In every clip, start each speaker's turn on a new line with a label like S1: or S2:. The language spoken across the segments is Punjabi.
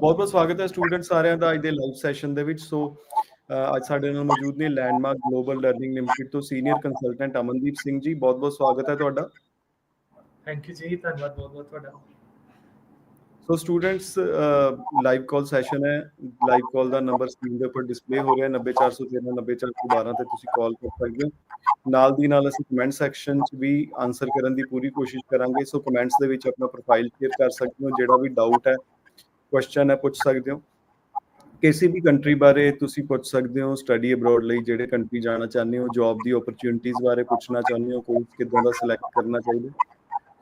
S1: ਬਹੁਤ ਬਹੁਤ ਸਵਾਗਤ ਹੈ ਸਟੂਡੈਂਟ ਸਾਰਿਆਂ ਦਾ ਅੱਜ ਦੇ ਲਾਈਵ ਸੈਸ਼ਨ ਦੇ ਵਿੱਚ। ਸੋ ਅੱਜ ਸਾਡੇ ਨਾਲ ਮੌਜੂਦ ਨੇ ਲੈਂਡਮਾਰਕ ਗਲੋਬਲ ਲਰਨਿੰਗ ਲਿਮਟਿਡ ਤੋਂ ਸੀਨੀਅਰ ਕੰਸਲਟੈਂਟ ਅਮਨਦੀਪ ਸਿੰਘ ਜੀ। ਬਹੁਤ ਬਹੁਤ ਸਵਾਗਤ ਹੈ ਤੁਹਾਡਾ।
S2: ਥੈਂਕ ਯੂ ਜੀ ਧੰਨਵਾਦ ਬਹੁਤ ਬਹੁਤ ਤੁਹਾਡਾ।
S1: So students live call session ਹੈ। ਲਾਈਵ ਕਾਲ ਦਾ ਨੰਬਰ ਸਕਰੀਨ ਦੇ ਉੱਪਰ ਡਿਸਪਲੇ ਹੋ ਰਿਹਾ। ਹੈ 90413 90412 ਤੇ ਤੁਸੀਂ ਕਾਲ ਕਰ ਸਕਦੇ ਹੋ। ਨਾਲ ਦੀ ਨਾਲ ਅਸੀਂ ਕਮੈਂਟ ਸੈਕਸ਼ਨ 'ਚ ਵੀ ਆਨਸਰ ਕਰਨ ਦੀ ਪੂਰੀ ਕੋਸ਼ਿਸ਼ ਕਰਾਂਗੇ। ਸੋ ਕਮੈਂਟਸ ਦੇ ਵਿੱਚ ਆਪਣਾ ਪ੍ਰੋਫਾਈਲ ਸ਼ੇਅਰ ਕਰ ਸਕਦੇ ਹੋ। ਜਿਹੜਾ ਵੀ ਡਾਊਟ ਹੈ ਕੁਐਸਚਨ ਹੈ ਪੁੱਛ ਸਕਦੇ ਹੋ ਕਿਸੇ ਵੀ ਕੰਟਰੀ ਬਾਰੇ ਤੁਸੀਂ ਪੁੱਛ ਸਕਦੇ ਹੋ ਸਟੱਡੀ ਅਬਰੋਡ ਲਈ ਜਿਹੜੇ ਕੰਟਰੀ ਜਾਣਾ ਚਾਹੁੰਦੇ ਹੋ ਜੌਬ ਦੀ ਓਪਰਚ्युनिटीज ਬਾਰੇ ਪੁੱਛਣਾ ਚਾਹੁੰਦੇ ਹੋ ਕੋਰਸ ਕਿਦਾਂ ਦਾ ਸਿਲੈਕਟ ਕਰਨਾ ਚਾਹੀਦਾ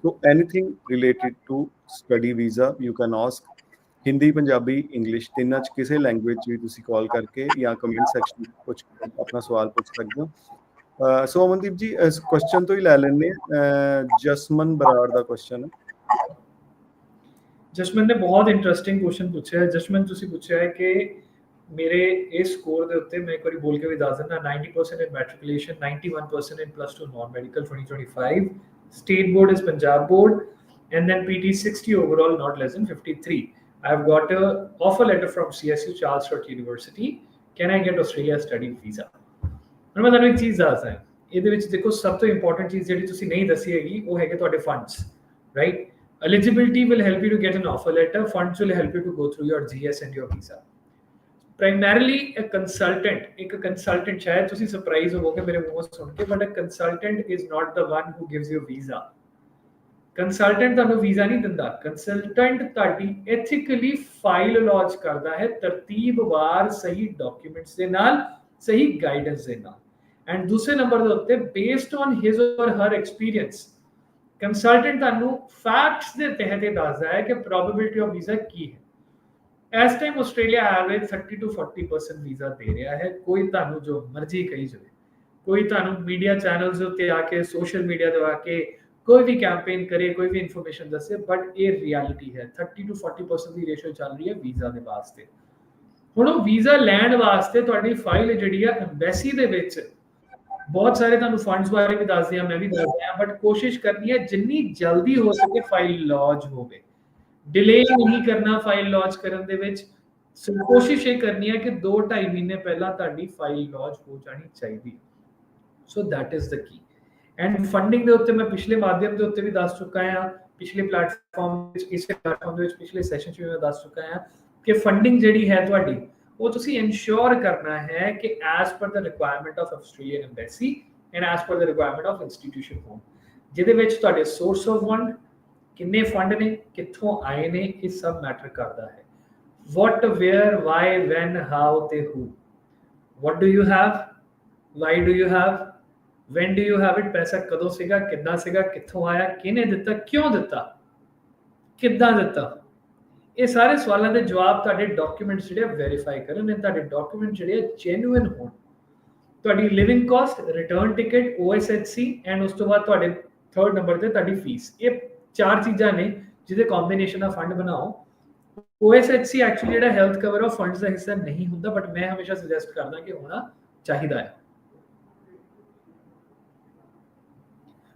S1: so anything related to study visa you can ask Hindi Punjabi English ਤਿੰਨਾਂ ਚ ਕਿਸੇ ਲੈਂਗੁਏਜ ਵੀ ਤੁਸੀਂ ਕਾਲ ਕਰਕੇ ਜਾਂ ਕਮੈਂਟ ਸੈਕਸ਼ਨ ਵਿੱਚ ਕੁਝ ਆਪਣਾ ਸਵਾਲ ਪੁੱਛ ਸਕਦੇ ਹੋ ਸੋ ਅਮਨਦੀਪ ਜੀ ਇਸ ਕੁਐਸਚਨ ਤੋਂ ਹੀ ਲੈ ਲੈਣੇ ਜਸਮਨ ਬਰਾੜ ਦਾ ਕੁਐਸਚਨ ਹੈ
S2: ਜਸਮਨ ਨੇ ਬਹੁਤ ਇੰਟਰਸਟਿੰਗ ਕੁਐਸਚਨ ਪੁੱਛਿਆ ਹੈ ਜਸਮਨ ਤੁਸੀਂ ਪੁੱਛਿਆ ਹੈ ਕਿ ਮੇਰੇ ਇਸ ਸਕੋਰ ਦੇ ਉੱਤੇ ਮੈਂ ਇੱਕ ਵਾਰੀ ਬੋਲ ਕੇ ਵੀ ਦੱਸ ਦਿੰਦਾ 90% in matriculation 91% in plus 2 non medical 2025 state board is punjab board and then pt 60 overall not less than 53 i have got a offer letter from csu charles Sturt university can i get australia study visa ਹੁਣ ਮੈਂ ਤੁਹਾਨੂੰ ਇੱਕ ਚੀਜ਼ ਦੱਸਦਾ ਹਾਂ ਇਹਦੇ ਵਿੱਚ ਦੇਖੋ ਸਭ ਤੋਂ ਇੰਪੋਰਟੈਂਟ ਚੀਜ਼ ਜਿਹੜੀ ਤੁਸੀਂ ਨਹੀਂ ਦੱਸੀ ਹੈਗੀ ਉਹ ਹੈਗੇ ਤੁਹਾਡੇ funds right eligibility will help you to get an offer letter funds will help you to go through your gs and your visa primarily a consultant ਇੱਕ consultant ਸ਼ਾਇਦ ਤੁਸੀਂ ਸਰਪ੍ਰਾਈਜ਼ ਹੋਵੋਗੇ ਮੇਰੇ ਮੂੰਹੋਂ ਸੁਣ ਕੇ but a consultant is not the one who gives you visa consultant ਤੁਹਾਨੂੰ ਵੀਜ਼ਾ ਨਹੀਂ ਦਿੰਦਾ ਕੰਸਲਟੈਂਟ ਤੁਹਾਡੀ ਐਥੀਕਲੀ ਫਾਈਲ ਲੌਂਚ ਕਰਦਾ ਹੈ ਤਰਤੀਬਵਾਰ ਸਹੀ ਡਾਕੂਮੈਂਟਸ ਦੇ ਨਾਲ ਸਹੀ ਗਾਈਡੈਂਸ ਦੇ ਨਾਲ ਐਂਡ ਦੂਸਰੇ ਨੰਬਰ ਦੇ ਉੱਤੇ based on his or her experience consultant ਤੁਹਾਨੂੰ ਫੈਕਟਸ ਦੇ ਤਹਿਤ ਇਹ ਦੱਸਦਾ ਹੈ ਕਿ ਪ੍ਰੋਬੇਬਿਲਿਟੀ ਆਫ ਵੀਜ਼ਾ ਕੀ ਹੈ। ਇਸ ਟਾਈਮ ਆਸਟ੍ਰੇਲੀਆ ਐਵਰੇਜ 30 ਤੋਂ 40% ਵੀਜ਼ਾ ਦੇ ਰਿਹਾ ਹੈ। ਕੋਈ ਤੁਹਾਨੂੰ ਜੋ ਮਰਜ਼ੀ ਕਹੀ ਜਾਵੇ। ਕੋਈ ਤੁਹਾਨੂੰ ਮੀਡੀਆ ਚੈਨਲਸ ਉੱਤੇ ਆ ਕੇ ਸੋਸ਼ਲ ਮੀਡੀਆ ਤੇ ਆ ਕੇ ਕੋਈ ਵੀ ਕੈਂਪੇਨ ਕਰੇ, ਕੋਈ ਵੀ ਇਨਫੋਰਮੇਸ਼ਨ ਦੱਸੇ ਬਟ ਇਹ ਰਿਐਲਿਟੀ ਹੈ। 30 ਟੂ 40% ਦੀ ਰੇਸ਼ੋ ਚੱਲ ਰਹੀ ਹੈ ਵੀਜ਼ਾ ਦੇ ਵਾਸਤੇ। ਹੁਣ ਉਹ ਵੀਜ਼ਾ ਲੈਣ ਵਾਸਤੇ ਤੁਹਾਡੀ ਫਾਈਲ ਜਿਹੜੀ ਆ ਐਮਬੈਸੀ ਦੇ ਵਿੱਚ ਬਹੁਤ ਸਾਰੇ ਤੁਹਾਨੂੰ ਫੰਡਸ ਬਾਰੇ ਵੀ ਦੱਸਦੇ ਆ, ਮੈਂ ਵੀ ਦੱਸਦਾ ਆ ਬਟ ਕੋਸ਼ਿਸ਼ ਕਰਨੀ ਹੈ ਜਿੰਨੀ ਜਲਦੀ ਹੋ ਸਕੇ ਫਾਈਲ ਲੌਂਚ ਹੋਵੇ। ਡਿਲੇ ਨਹੀਂ ਕਰਨਾ ਫਾਈਲ ਲੌਂਚ ਕਰਨ ਦੇ ਵਿੱਚ। ਸੋ ਕੋਸ਼ਿਸ਼ ਇਹ ਕਰਨੀ ਹੈ ਕਿ 2.5 ਮਹੀਨੇ ਪਹਿਲਾਂ ਤੁਹਾਡੀ ਫਾਈਲ ਲੌਂਚ ਹੋ ਜਾਣੀ ਚਾਹੀਦੀ ਹੈ। So that is the key and funding ਦੇ ਉੱਤੇ ਮੈਂ ਪਿਛਲੇ ਮਾਧਿਅਮ ਦੇ ਉੱਤੇ ਵੀ ਦੱਸ ਚੁੱਕਾ ਹਾਂ। ਪਿਛਲੇ ਪਲੇਟਫਾਰਮ ਵਿੱਚ, ਇਸੇ ਪਲੇਟਫਾਰਮ ਦੇ ਵਿੱਚ ਪਿਛਲੇ ਸੈਸ਼ਨ 'ਚ ਵੀ ਮੈਂ ਦੱਸ ਚੁੱਕਾ ਹਾਂ ਕਿ ਫੰਡਿੰਗ ਜਿਹੜੀ ਹੈ ਤੁਹਾਡੀ ਉਹ ਤੁਸੀਂ ਇਨਸ਼ੋਰ ਕਰਨਾ ਹੈ ਕਿ as per the requirement of Australian embassy and as per the requirement of institution home ਜਿਹਦੇ ਵਿੱਚ ਤੁਹਾਡੇ ਸੋਰਸ ਆਫ ਫੰਡ ਕਿੰਨੇ ਫੰਡ ਨੇ, ਕਿੱਥੋਂ ਆਏ ਨੇ, ਇਹ ਸਭ ਮੈਟਰ ਕਰਦਾ ਹੈ। What, where, why, when, how ਤੇ who what do you have? Why do you have? When do you have it? ਪੈਸਾ ਕਦੋਂ ਸੀਗਾ, ਕਿੱਦਾਂ ਸੀਗਾ, ਕਿੱਥੋਂ ਆਇਆ, ਕਿਹਨੇ ਦਿੱਤਾ, ਕਿਉਂ ਦਿੱਤਾ, ਕਿੱਦਾਂ ਦਿੱਤਾ? ਇਹ ਸਾਰੇ ਸਵਾਲਾਂ ਦੇ ਜਵਾਬ ਤੁਹਾਡੇ ਡਾਕੂਮੈਂਟਸ ਜਿਹੜੇ ਵੈਰੀਫਾਈ ਕਰਨ ਇਹ ਤੁਹਾਡੇ ਡਾਕੂਮੈਂਟ ਜਿਹੜੇ ਜੈਨੂਇਨ ਹੋਣ। ਤੁਹਾਡੀ living cost return ticket OSHC and ਉਸ ਤੋਂ ਬਾਅਦ ਤੁਹਾਡੇ ਥਰਡ ਨੰਬਰ ਤੇ ਤੁਹਾਡੀ ਫੀਸ ਇਹ ਚਾਰ ਚੀਜ਼ਾਂ ਨੇ ਜਿਹਦੇ ਕੰਬੀਨੇਸ਼ਨ ਦਾ ਫੰਡ ਬਣਾਓ। OSHC ਐਕਚੁਅਲੀ ਜਿਹੜਾ ਹੈਲਥ ਕਵਰ ਆਫ ਫੰਡਸ ਦਾ ਹਿੱਸਾ ਨਹੀਂ ਹੁੰਦਾ ਬਟ ਮੈਂ ਹਮੇਸ਼ਾ ਸੁਜੈਸਟ ਕਰਦਾ ਕਿ ਹੋਣਾ ਚਾਹੀਦਾ ਹੈ।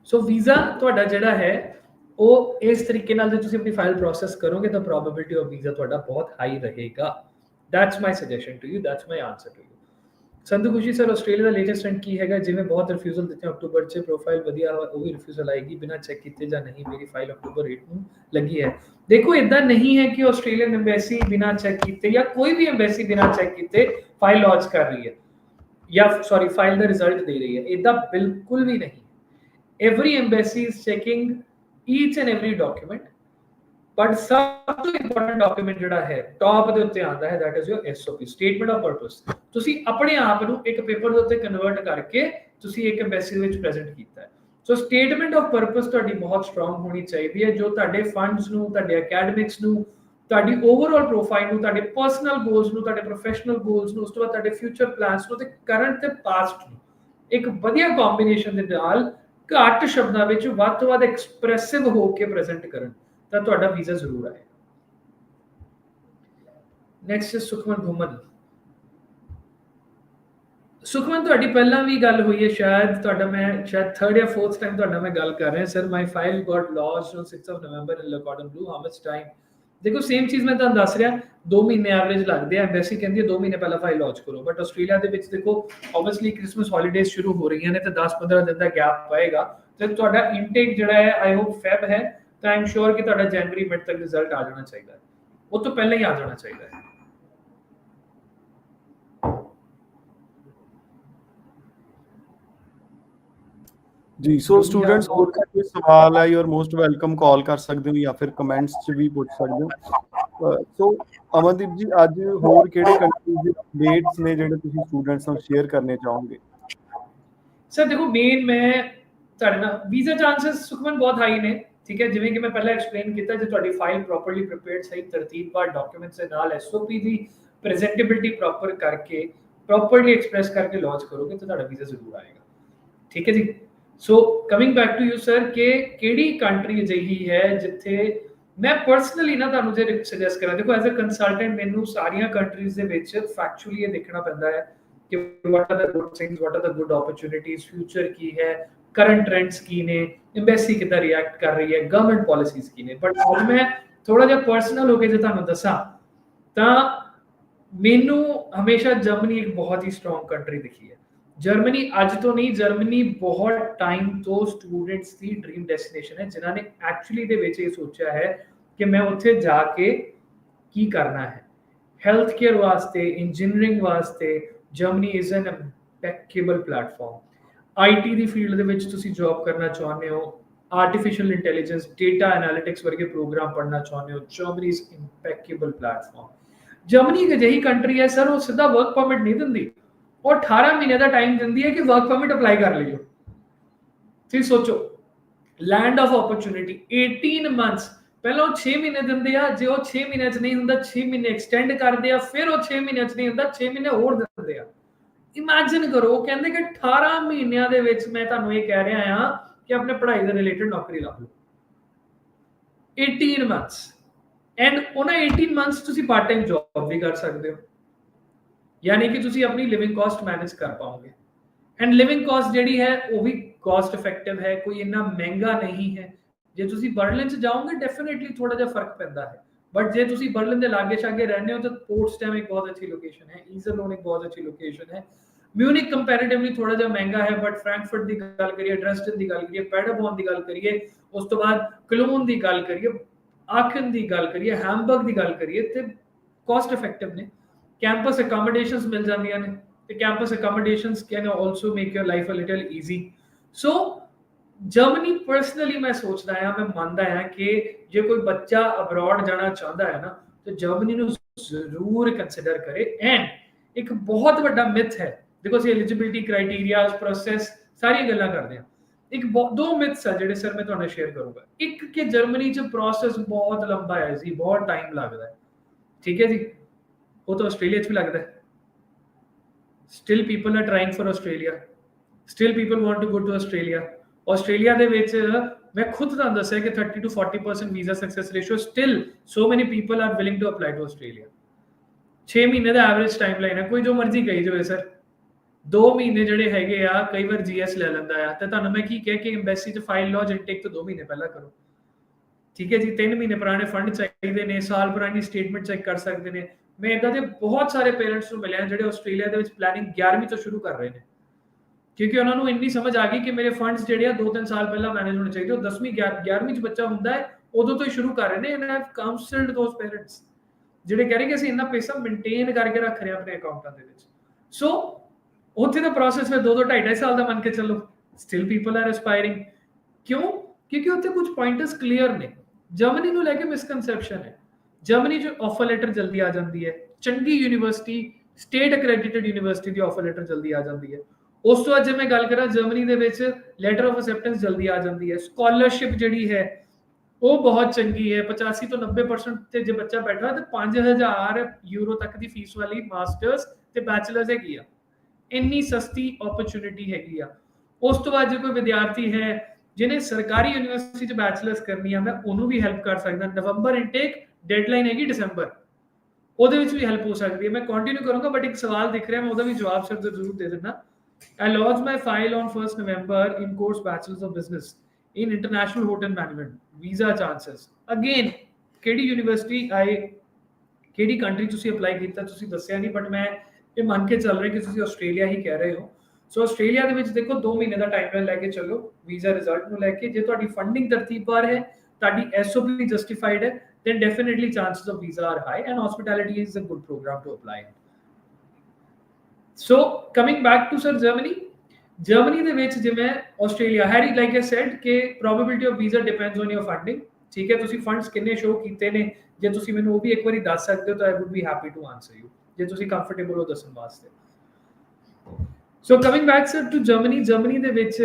S2: ਸੋ ਵੀਜ਼ਾ ਤੁਹਾਡਾ ਜਿਹੜਾ ਹੈ ਉਹ ਇਸ ਤਰੀਕੇ ਨਾਲ ਜੇ ਤੁਸੀਂ ਆਪਣੀ ਫਾਈਲ ਪ੍ਰੋਸੈਸ ਕਰੋਗੇ ਤਾਂ ਪ੍ਰੋਬੇਬਿਲਿਟੀ ਆਫ ਵੀਜ਼ਾ ਤੁਹਾਡਾ ਬਹੁਤ ਹਾਈ ਰਹੇਗਾ that's my suggestion to you that's my answer to you Sandhu Khushi sir Australia the latest trend ਕੀ ਹੈਗਾ ਜਿਵੇਂ ਬਹੁਤ ਰਿਫਿਊਜ਼ਲ ਦਿੱਤੇ ਅਕਤੂਬਰ 'ਚ ਪ੍ਰੋਫਾਈਲ ਵਧੀਆ ਉਹ ਵੀ ਰਿਫਿਊਜ਼ਲ ਆਏਗੀ ਬਿਨਾਂ ਚੈੱਕ ਕੀਤੇ ਜਾਂ ਨਹੀਂ ਮੇਰੀ ਫਾਈਲ ਅਕਤੂਬਰ 8 ਨੂੰ ਲੱਗੀ ਹੈ ਦੇਖੋ ਇਦਾਂ ਨਹੀਂ ਹੈ ਕਿ ਆਸਟ੍ਰੇਲੀਅਨ ਐਮਬੈਸੀ ਬਿਨਾਂ ਚੈੱਕ ਕੀਤੇ ਜਾਂ ਕੋਈ ਵੀ ਐਮਬੈਸੀ ਬਿਨਾਂ ਚੈੱਕ ਕੀਤੇ ਫਾਈਲ ਲਾਂਚ ਕਰ ਰਹੀ ਹੈ ਜਾਂ ਸੌਰੀ ਫਾਈਲ ਦਾ ਰਿਜ਼ਲਟ ਦੇ ਰਹੀ ਹੈ ਇਦਾਂ ਬਿਲਕੁਲ ਵੀ ਨਹੀਂ every embassy is checking each and every document. But ਸਭ ਤੋਂ ਇੰਪੋਰਟੈਂਟ ਡਾਕੂਮੈਂਟ ਜਿਹੜਾ ਹੈ ਟਾਪ ਦੇ ਉੱਤੇ ਆਉਂਦਾ ਹੈ, that is your SOP statement of purpose. ਤੁਸੀਂ ਆਪਣੇ ਆਪ ਨੂੰ ਇੱਕ ਪੇਪਰ ਦੇ ਉੱਤੇ ਕਨਵਰਟ ਕਰਕੇ ਤੁਸੀਂ ਇੱਕ ਐਮਬੈਸੀ ਦੇ ਵਿੱਚ ਪ੍ਰੈਜ਼ੈਂਟ ਕੀਤਾ ਹੈ। ਸੋ ਸਟੇਟਮੈਂਟ ਆਫ ਪਰਪਸ ਤੁਹਾਡੀ ਬਹੁਤ ਸਟਰੋਂਗ ਹੋਣੀ ਚਾਹੀਦੀ ਹੈ, ਜੋ ਤੁਹਾਡੇ ਫੰਡਸ ਨੂੰ, ਤੁਹਾਡੇ ਅਕੈਡਮਿਕਸ ਨੂੰ, ਤੁਹਾਡੀ ਓਵਰਆਲ ਪ੍ਰੋਫਾਈਲ ਨੂੰ, ਤੁਹਾਡੇ ਪਰਸਨਲ ਗੋਲਸ ਨੂੰ, ਤੁਹਾਡੇ ਪ੍ਰੋਫੈਸ਼ਨਲ ਗੋਲਸ ਨੂੰ, ਉਸ ਤੋਂ ਬਾਅਦ ਤੁਹਾਡੇ ਫਿਊਚਰ ਪਲਾਨਸ ਨੂੰ ਤੇ ਕਰੰਟ ਤੇ ਪਾਸਟ ਨੂੰ। ਇੱਕ ਵਧੀਆ ਕੰਬੀਨੇਸ਼ਨ ਦੇ ਨਾਲ ਘੱਟ ਸ਼ਬਦਾਂ ਵਿੱਚ ਵੱਧ ਤੋਂ ਵੱਧ ਐਕਸਪ੍ਰੈਸਿਵ ਹੋ ਕੇ ਪ੍ਰੈਜ਼ੈਂਟ ਕਰਨ, ਤਾਂ ਤੁਹਾਡਾ ਵੀਜ਼ਾ ਜ਼ਰੂਰ ਆਏ ਨੈਕਸਟ ਇਜ਼ ਸੁਖਮਨ ਘੁੰਮਨ ਸੁਖਮਨ, ਤੁਹਾਡੀ ਪਹਿਲਾਂ ਵੀ ਗੱਲ ਹੋਈ ਹੈ, ਸ਼ਾਇਦ ਤੁਹਾਡਾ ਮੈਂ, ਸ਼ਾਇਦ ਥਰਡ ਜਾਂ ਫੋਰਥ ਟਾਈਮ ਤੁਹਾਡਾ ਮੈਂ ਗੱਲ ਕਰ ਰਿਹਾ sir my file got lost on 6th of November in ਲਕਾਡਨ blue how much time ਦੇਖੋ ਸੇਮ ਚੀਜ਼ ਮੈਂ ਤੁਹਾਨੂੰ ਦੱਸ ਰਿਹਾ 2 ਮਹੀਨੇ ਐਵਰੇਜ ਲੱਗਦੇ ਆ ਐਮਬੈਸੀ ਕਹਿੰਦੀ ਹੈ 2 ਮਹੀਨੇ ਪਹਿਲਾਂ ਫਾਈਲ ਲਾਂਚ ਕਰੋ ਬਟ ਆਸਟ੍ਰੇਲੀਆ ਦੇ ਵਿੱਚ ਦੇਖੋ ਆਬਵੀਅਸਲੀ ਕ੍ਰਿਸਮਸ ਹੌਲੀਡੇਜ਼ ਸ਼ੁਰੂ ਹੋ ਰਹੀਆਂ ਨੇ ਤੇ 10-15 ਦਿਨ ਦਾ ਗੈਪ ਪਏਗਾ ਤੇ ਤੁਹਾਡਾ ਇਨਟੇਕ ਜਿਹੜਾ ਹੈ ਆਈ ਹੋਪ ਫੈਬ ਹੈ, ਤਾਂ ਆਮ ਸ਼ੋਰ ਕਿ ਤੁਹਾਡਾ ਜਨਵਰੀ ਮਿਡ ਤੱਕ ਰਿਜ਼ਲਟ ਆ ਜਾਣਾ ਚਾਹੀਦਾ ਹੈ। ਉਹ ਤੋਂ ਪਹਿਲਾਂ ਹੀ ਆ ਜਾਣਾ ਚਾਹੀਦਾ ਹੈ।
S1: ਜੀ ਸੋ ਸਟੂਡੈਂਟਸ ਹੋਰ ਕੋਈ ਸਵਾਲ ਹੈ you are most welcome call ਕਰ ਸਕਦੇ ਹੋ ਜਾਂ ਫਿਰ ਕਮੈਂਟਸ 'ਚ ਵੀ ਪੁੱਛ ਸਕਦੇ ਹੋ ਸੋ ਅਮਨਦੀਪ ਜੀ ਅੱਜ ਹੋਰ ਕਿਹੜੇ ਕੰਟਰੀਜ਼ ਦੇ ਅਪਡੇਟਸ ਨੇ ਜਿਹੜੇ ਤੁਸੀਂ ਸਟੂਡੈਂਟਸ ਨਾਲ ਸ਼ੇਅਰ ਕਰਨੇ ਚਾਹੋਗੇ
S2: ਸਰ ਦੇਖੋ ਮੇਨ ਮੈਂ ਤੁਹਾਡੇ ਨਾਲ ਵੀਜ਼ਾ ਚਾਂਸਸ ਸੁਖਮਨ ਬਹੁਤ ਹਾਈ ਨੇ ਠੀਕ ਹੈ ਜਿਵੇਂ ਕਿ ਮੈਂ ਪਹਿਲਾਂ ਐਕਸਪਲੇਨ ਕੀਤਾ ਜੇ ਤੁਹਾਡੀ ਫਾਈਲ ਪ੍ਰੋਪਰਲੀ ਪ੍ਰੀਪੇਅਰਡ ਸਹੀ ਤਰਤੀਬਵਾਰ ਡਾਕੂਮੈਂਟਸ ਦੇ ਨਾਲ ਐਸਓਪੀ ਦੀ ਪ੍ਰੈਜ਼ੈਂਟੇਬਿਲਟੀ ਪ੍ਰੋਪਰ ਕਰਕੇ ਪ੍ਰੋਪਰਲੀ ਐਕਸਪ੍ਰੈਸ ਕਰਕੇ ਲਾਂਚ ਕਰੋਗੇ ਤਾਂ ਤੁਹਾਡਾ ਵੀਜ਼ਾ ਜ਼ਰੂਰ ਆਏਗਾ ਠੀਕ ਹੈ ਜੀ so coming back to you sir ਕਿ ਕਿਹੜੀ ਕੰਟਰੀ ਅਜਿਹੀ ਹੈ ਜਿੱਥੇ ਮੈਂ ਪਰਸਨਲੀ ਨਾ ਤੁਹਾਨੂੰ ਜੇ ਸੁਜੈਸਟ ਕਰਾਂ, ਦੇਖੋ ਐਜ਼ ਅ ਕੰਸਲਟੈਂਟ ਮੈਨੂੰ ਸਾਰੀਆਂ ਕੰਟਰੀਜ਼ ਦੇ ਵਿੱਚ ਫੈਕਚੁਅਲੀ ਇਹ ਦੇਖਣਾ ਪੈਂਦਾ ਹੈ ਕਿ what are the good things what are the good opportunities future ਕੀ ਹੈ ਕਰੰਟ ਟ੍ਰੈਂਡਸ ਕੀ ਨੇ ਐਮਬੈਸੀ ਕਿਦਾਂ ਰਿਐਕਟ ਕਰ ਰਹੀ ਹੈ ਗਵਰਨਮੈਂਟ ਪਾਲਿਸੀਜ਼ ਕੀ ਨੇ। ਬਟ ਅੱਜ ਮੈਂ ਥੋੜਾ ਜਿਹਾ ਪਰਸਨਲ ਹੋ ਕੇ ਜੇ ਤੁਹਾਨੂੰ ਦੱਸਾਂ, ਤਾਂ ਮੈਨੂੰ ਹਮੇਸ਼ਾ ਜਰਮਨੀ ਇੱਕ ਬਹੁਤ ਹੀ ਸਟਰੋਂਗ ਕੰਟਰੀ ਦਿਖੀ ਹੈ। ਜਰਮਨੀ ਅੱਜ ਤੋਂ ਨਹੀਂ, ਜਰਮਨੀ ਬਹੁਤ ਟਾਈਮ ਤੋਂ ਸਟੂਡੈਂਟਸ ਦੀ ਡ੍ਰੀਮ ਡੈਸਟੀਨੇਸ਼ਨ ਹੈ, ਜਿਨ੍ਹਾਂ ਨੇ ਐਕਚੁਅਲੀ ਦੇ ਵਿੱਚ ਇਹ ਸੋਚਿਆ ਹੈ ਕਿ ਮੈਂ ਉੱਥੇ ਜਾ ਕੇ ਕੀ ਕਰਨਾ ਹੈ। ਹੈਲਥ ਕੇਅਰ ਵਾਸਤੇ ਇੰਜੀਨੀਅਰਿੰਗ ਵਾਸਤੇ Germany is an impeccable platform IT the field ਦੇ ਵਿੱਚ ਤੁਸੀਂ ਜੌਬ ਕਰਨਾ ਚਾਹੁੰਦੇ ਹੋ ਆਰਟੀਫੀਸ਼ੀਅਲ ਇੰਟੈਲੀਜੈਂਸ ਡਾਟਾ ਐਨਾਲਿਟਿਕਸ ਵਰਗੇ ਪ੍ਰੋਗਰਾਮ ਪੜ੍ਹਨਾ ਚਾਹੁੰਦੇ ਹੋ Germany is impeccable platform Germany ਇੱਕ ਅਜਿਹੀ ਕੰਟਰੀ ਹੈ ਸਰ ਉਹ ਸਿੱਧਾ ਵਰਕ ਪਰਮਿਟ ਨਹੀਂ ਦਿੰਦੀ। ਉਹ 18 ਮਹੀਨੇ ਦਾ ਟਾਈਮ ਦਿੰਦੀ ਹੈ ਕਿ ਵਰਕ ਪਰਮਿਟ ਅਪਲਾਈ ਕਰ ਲਿਓ ਤੁਸੀਂ ਸੋਚੋ ਲੈਂਡ ਆਫ ਓਪਰਚੁਨਿਟੀ 18 ਮੰਥਸ ਪਹਿਲਾਂ ਉਹ 6 ਮਹੀਨੇ ਦਿੰਦੇ ਆ, ਜੇ ਉਹ 6 ਮਹੀਨੇ ਚ ਨਹੀਂ ਹੁੰਦਾ 6 ਮਹੀਨੇ ਐਕਸਟੈਂਡ ਕਰਦੇ ਆ, ਫਿਰ ਉਹ 6 ਮਹੀਨੇ ਚ ਨਹੀਂ ਹੁੰਦਾ 6 ਮਹੀਨੇ ਹੋਰ ਦਿੰਦੇ ਆ। ਇਮੇਜਿਨ ਕਰੋ ਕਹਿੰਦੇ ਕਿ 18 ਮਹੀਨਿਆਂ ਦੇ ਵਿੱਚ ਮੈਂ ਤੁਹਾਨੂੰ ਇਹ ਕਹਿ ਰਿਹਾ ਆ ਕਿ ਆਪਣੇ ਪੜ੍ਹਾਈ ਦੇ ਰਿਲੇਟਡ ਨੌਕਰੀ ਲੱਭ ਲਓ। 18 ਮੰਥਸ ਐਂਡ ਉਹਨਾਂ 18 ਮੰਥਸ ਤੁਸੀਂ ਪਾਰਟ ਟਾਈਮ ਜੌਬ ਵੀ ਕਰ ਸਕਦੇ ਹੋ। ਯਾਨੀ ਕਿ ਤੁਸੀਂ ਆਪਣੀ ਲਿਵਿੰਗ ਕਾਸਟ ਮੈਨੇਜ ਕਰ ਪਾਓਗੇ ਐਂਡ ਲਿਵਿੰਗ ਕਾਸਟ ਜਿਹੜੀ ਹੈ ਉਹ ਵੀ ਕਾਸਟ ਇਫੈਕਟਿਵ ਹੈ ਕੋਈ ਇੰਨਾ ਮਹਿੰਗਾ ਨਹੀਂ ਹੈ ਜੇ ਤੁਸੀਂ ਬਰਲਿਨ ਚ ਜਾਓਗੇ ਡੈਫੀਨਿਟਲੀ ਥੋੜਾ ਜਿਹਾ ਫ਼ਰਕ ਪੈਂਦਾ ਹੈ ਬਟ ਜੇ ਤੁਸੀਂ ਬਰਲਿਨ ਦੇ ਲਾਗੇ ਛਾਗੇ ਰਹਿੰਦੇ ਹੋ ਤਾਂ ਪੋਰਟਸਟੈਮ ਇੱਕ ਬਹੁਤ ਅੱਛੀ ਲੋਕੇਸ਼ਨ ਹੈ ਈਜ਼ਰਲੋਨ ਇੱਕ ਬਹੁਤ ਅੱਛੀ ਲੋਕੇਸ਼ਨ ਹੈ ਮਿਊਨਿਕ ਕੰਪੈਰੀਟਿਵਲੀ ਥੋੜਾ ਜਿਹਾ ਮਹਿੰਗਾ ਹੈ ਬਟ ਫ੍ਰੈਂਕਫਰਟ ਦੀ ਗੱਲ ਕਰੀਏ ਡ੍ਰੈਸਡਨ ਦੀ ਗੱਲ ਕਰੀਏ ਪੈਡਰਬੋਰਨ ਦੀ ਗੱਲ ਕਰੀਏ ਉਸ ਤੋਂ ਬਾਅਦ ਕਲੋਨ ਦੀ ਗੱਲ ਕਰੀਏ ਆਖਨ ਦੀ ਗੱਲ ਕਰੀਏ ਹੈਮਬਰਗ ਦੀ ਗੱਲ ਕਰੀਏ ਤੇ ਕਾਸਟ ਇਫੈਕਟਿਵ ਨੇ ਕੈਂਪਸ ਅਕਮੋਡੇਸ਼ਨਸ ਮਿਲ ਜਾਂਦੀਆਂ ਨੇ ਤੇ campus accommodations can also make your life a little easy so Germany personally ਮੈਂ ਸੋਚਦਾ ਹਾਂ, ਮੈਂ ਮੰਨਦਾ ਹਾਂ ਕਿ ਜੇ ਕੋਈ ਬੱਚਾ ਅਬਰੋਡ ਜਾਣਾ ਚਾਹੁੰਦਾ ਹੈ ਨਾ, ਤੇ ਜਰਮਨੀ ਨੂੰ ਜ਼ਰੂਰ ਕੰਸੀਡਰ ਕਰੇ। ਐਂਡ ਇੱਕ ਬਹੁਤ ਵੱਡਾ ਮਿਥ ਹੈ, ਦੇਖੋ ਅਸੀਂ ਐਲੀਜੀਬਿਲਟੀ ਕ੍ਰਾਈਟੇਰੀਆਜ਼ ਪ੍ਰੋਸੈਸ ਸਾਰੀਆਂ ਗੱਲਾਂ ਕਰਦੇ ਹਾਂ। ਇੱਕ ਦੋ ਮਿਥਸ ਆ ਜਿਹੜੇ ਸਰ ਮੈਂ ਤੁਹਾਨੂੰ ਸ਼ੇਅਰ ਕਰੂੰਗਾ। ਇੱਕ ਕਿ ਜਰਮਨੀ 'ਚ ਪ੍ਰੋਸੈਸ ਬਹੁਤ ਲੰਬਾ ਹੈ ਜੀ, ਬਹੁਤ ਟਾਈਮ ਲੱਗਦਾ ਹੈ। ਠੀਕ ਹੈ ਜੀ? ਉਹ ਤਾਂ ਆਸਟ੍ਰੇਲੀਆ 'ਚ ਵੀ ਲੱਗਦਾ ਹੈ। Still people are trying for Australia still people want to go to Australia Australia ਦੇ ਵਿੱਚ ਮੈਂ ਖੁਦ ਤੁਹਾਨੂੰ ਦੱਸਿਆ ਕਿ 30 ਤੋਂ 40% visa success ratio still so many people are willing to apply to Australia 6 ਮਹੀਨੇ ਦਾ ਐਵਰੇਜ ਟਾਈਮ ਲਾਈਨ ਹੈ। ਕੋਈ ਜੋ ਮਰਜ਼ੀ ਕਹੀ ਜਾਵੇ ਸਰ 2 ਮਹੀਨੇ ਜਿਹੜੇ ਹੈਗੇ ਆ, ਕਈ ਵਾਰ ਜੀਐਸ ਲੈ ਲੈਂਦਾ ਆ। ਤੇ ਤੁਹਾਨੂੰ ਮੈਂ ਕੀ ਕਹਿ ਕੇ ਐਮਬੈਸੀ 'ਚ ਫਾਈਲ ਲੌਜ ਇਨਟੇਕ ਤੋਂ 2 ਮਹੀਨੇ ਪਹਿਲਾਂ ਕਰੋ। ਠੀਕ ਹੈ ਜੀ 3 ਮਹੀਨੇ ਪੁਰਾਣੇ ਫੰਡ ਚਾਹੀਦੇ ਨੇ, ਸਾਲ ਪੁਰਾਣੀ ਸਟੇਟਮੈਂਟ ਚੈੱਕ ਕਰ ਸਕਦੇ ਨੇ। ਮੈਂ ਇਦਾਂ ਦੇ ਬਹੁਤ ਸਾਰੇ ਪੇਰੈਂਟਸ ਨੂੰ ਮਿਲਿਆ ਜਿਹੜੇ ਆਸਟ੍ਰੇਲੀਆ ਦੇ ਵਿੱਚ ਪਲੈਨਿੰਗ 11ਵੀਂ ਤੋਂ ਸ਼ੁਰੂ ਕਰ ਰਹੇ ਨੇ। ਕਿਉਂਕਿ ਉਹਨਾਂ ਨੂੰ ਇੰਨੀ ਸਮਝ ਆ ਗਈ ਕਿ ਮੇਰੇ ਫੰਡਸ ਜਿਹੜੇ ਆ 2-3 ਸਾਲ ਪਹਿਲਾਂ ਮੈਨੇਜ ਹੋਣੇ ਚਾਹੀਦੇ। ਉਹ 10ਵੀਂ 11ਵੀਂ ਚ ਬੱਚਾ ਹੁੰਦਾ ਹੈ, ਉਦੋਂ ਤੋਂ ਹੀ ਸ਼ੁਰੂ ਕਰ ਰਹੇ ਨੇ and I've counselled those parents ਜਿਹੜੇ ਕਹਿ ਰਹੇ ਕਿ ਅਸੀਂ ਇੰਨਾ ਪੈਸਾ ਮੇਨਟੇਨ ਕਰਕੇ ਰੱਖ ਰਹੇ ਆਪਣੇ ਅਕਾਊਂਟਾਂ ਦੇ ਵਿੱਚ। ਸੋ ਉੱਥੇ ਦਾ ਪ੍ਰੋਸੈਸ ਫਿਰ 2-2 2.5 ਸਾਲ ਦਾ ਮੰਨ ਕੇ ਚੱਲੋ ਸਟਿਲ ਪੀਪਲ ਆਰ ਐਸਪਾਇਰਿੰਗ ਕਿਉਂ? ਕਿਉਂਕਿ ਉੱਥੇ ਕੁਝ ਪੁਆਇੰਟਸ ਕਲੀਅਰ ਨੇ। ਜਰਮਨੀ ਨੂੰ ਲੈ ਕੇ ਮਿਸਕਨਸੈਪਸ਼ਨ ਹੈ। ਜਰਮਨੀ 'ਚ ਆਫਰ ਲੈਟਰ ਜਲਦੀ ਆ ਜਾਂਦੀ ਹੈ। ਚੰਗੀ ਯੂਨੀਵਰਸਿਟੀ ਸਟੇਟ ਅਕ੍ਰੈਡੀਟਡ ਯੂਨੀਵਰਸਿਟੀ ਦੀ ਆਫਰ ਲੈਟਰ ਜਲਦੀ ਆ ਜਾਂਦੀ ਹੈ। ਉਸ ਤੋਂ ਬਾਅਦ ਜੇ ਮੈਂ ਗੱਲ ਕਰਾਂ ਜਰਮਨੀ ਦੇ ਵਿੱਚ ਲੈਟਰ ਆਫ ਅਸੈਪਟੈਂਸ ਜਲਦੀ ਆ ਜਾਂਦੀ ਹੈ। ਸਕਾਲਰਸ਼ਿਪ ਜਿਹੜੀ ਹੈ, ਉਹ ਬਹੁਤ ਚੰਗੀ ਹੈ। 85 ਤੋਂ 90% ਤੇ ਜੇ ਬੱਚਾ ਬੈਠਾ ਹੈ ਤੇ 5000 ਯੂਰੋ ਤੱਕ ਦੀ ਫੀਸ ਵਾਲੀ ਮਾਸਟਰਸ ਤੇ ਬੈਚਲਰਸ ਹੈਗੀ ਆ। ਇੰਨੀ ਸਸਤੀ ਓਪਰਚ्युनिटी ਹੈਗੀ ਆ। ਉਸ ਤੋਂ ਬਾਅਦ ਜੇ ਕੋਈ ਵਿਦਿਆਰਥੀ ਹੈ, ਜਿਹਨੇ ਸਰਕਾਰੀ ਯੂਨੀਵਰਸਿਟੀ 'ਚ ਬੈਚਲਰਸ ਕਰਨੀ ਆ, ਮੈਂ ਉਹਨੂੰ ਵੀ ਹੈਲਪ ਕਰ ਸਕਦਾ। ਨਵੰਬਰ ਇਨਟੇਕ ਡੈਡਲਾਈਨ ਹੈਗੀ ਦਸੰਬਰ ਉਹਦੇ ਵਿੱਚ ਵੀ ਹੈਲਪ ਹੋ ਸਕਦੀ ਹੈ ਮੈਂ ਕੰਟੀਨਿਊ ਕਰੂੰਗਾ ਬਟ ਇੱਕ ਸਵਾਲ ਦਿਖ ਰਿਹਾ ਮੈਂ ਉਹਦਾ ਵੀ ਜਵਾਬ ਸਰ ਜ਼ਰੂਰ ਦੇ ਦਿੰਦਾ I lodged my file on 1st November in course Bachelor's of Business in International Hotel Management. Visa chances. Again, ਕਿਹੜੀ ਯੂਨੀਵਰਸਿਟੀ ਆਏ ਕਿਹੜੀ ਕੰਟਰੀ ਤੁਸੀਂ ਅਪਲਾਈ ਕੀਤਾ ਤੁਸੀਂ ਦੱਸਿਆ ਨਹੀਂ ਬਟ ਮੈਂ ਇਹ ਮੰਨ ਕੇ ਚੱਲ ਰਿਹਾ ਕਿ ਤੁਸੀਂ ਆਸਟ੍ਰੇਲੀਆ ਹੀ ਕਹਿ ਰਹੇ ਹੋ ਸੋ ਆਸਟ੍ਰੇਲੀਆ ਦੇ ਵਿੱਚ ਦੇਖੋ 2 ਮਹੀਨੇ ਦਾ ਟਾਈਮ ਲੈ ਕੇ ਚੱਲੋ ਵੀਜ਼ਾ ਰਿਜ਼ਲਟ ਨੂੰ ਲੈ ਕੇ ਜੇ ਤੁਹਾਡੀ ਫੰਡਿੰਗ ਤਰਤੀਬਵਾਰ ਹੈ ਤੁਹਾਡੀ ਐਸਓਪੀ ਜਸਟੀਫਾਈਡ ਹੈ then definitely chances of visa are high and hospitality is a good program to apply. In. So coming back to sir Germany, Germany ਦੇ ਵਿੱਚ ਜਿਵੇਂ Australia Harry like I said ਕਿ probability of visa depends on your funding ਠੀਕ ਹੈ ਤੁਸੀਂ ਫੰਡਸ ਕਿੰਨੇ ਸ਼ੋ ਕੀਤੇ ਨੇ ਜੇ ਤੁਸੀਂ ਮੈਨੂੰ ਉਹ ਵੀ ਇੱਕ ਵਾਰੀ ਦੱਸ ਸਕਦੇ ਹੋ ਤਾਂ I would be happy to answer you ਜੇ ਤੁਸੀਂ ਕੰਫਰਟੇਬਲ ਹੋ ਦੱਸਣ ਵਾਸਤੇ so coming back sir to Germany Germany ਦੇ ਵਿੱਚ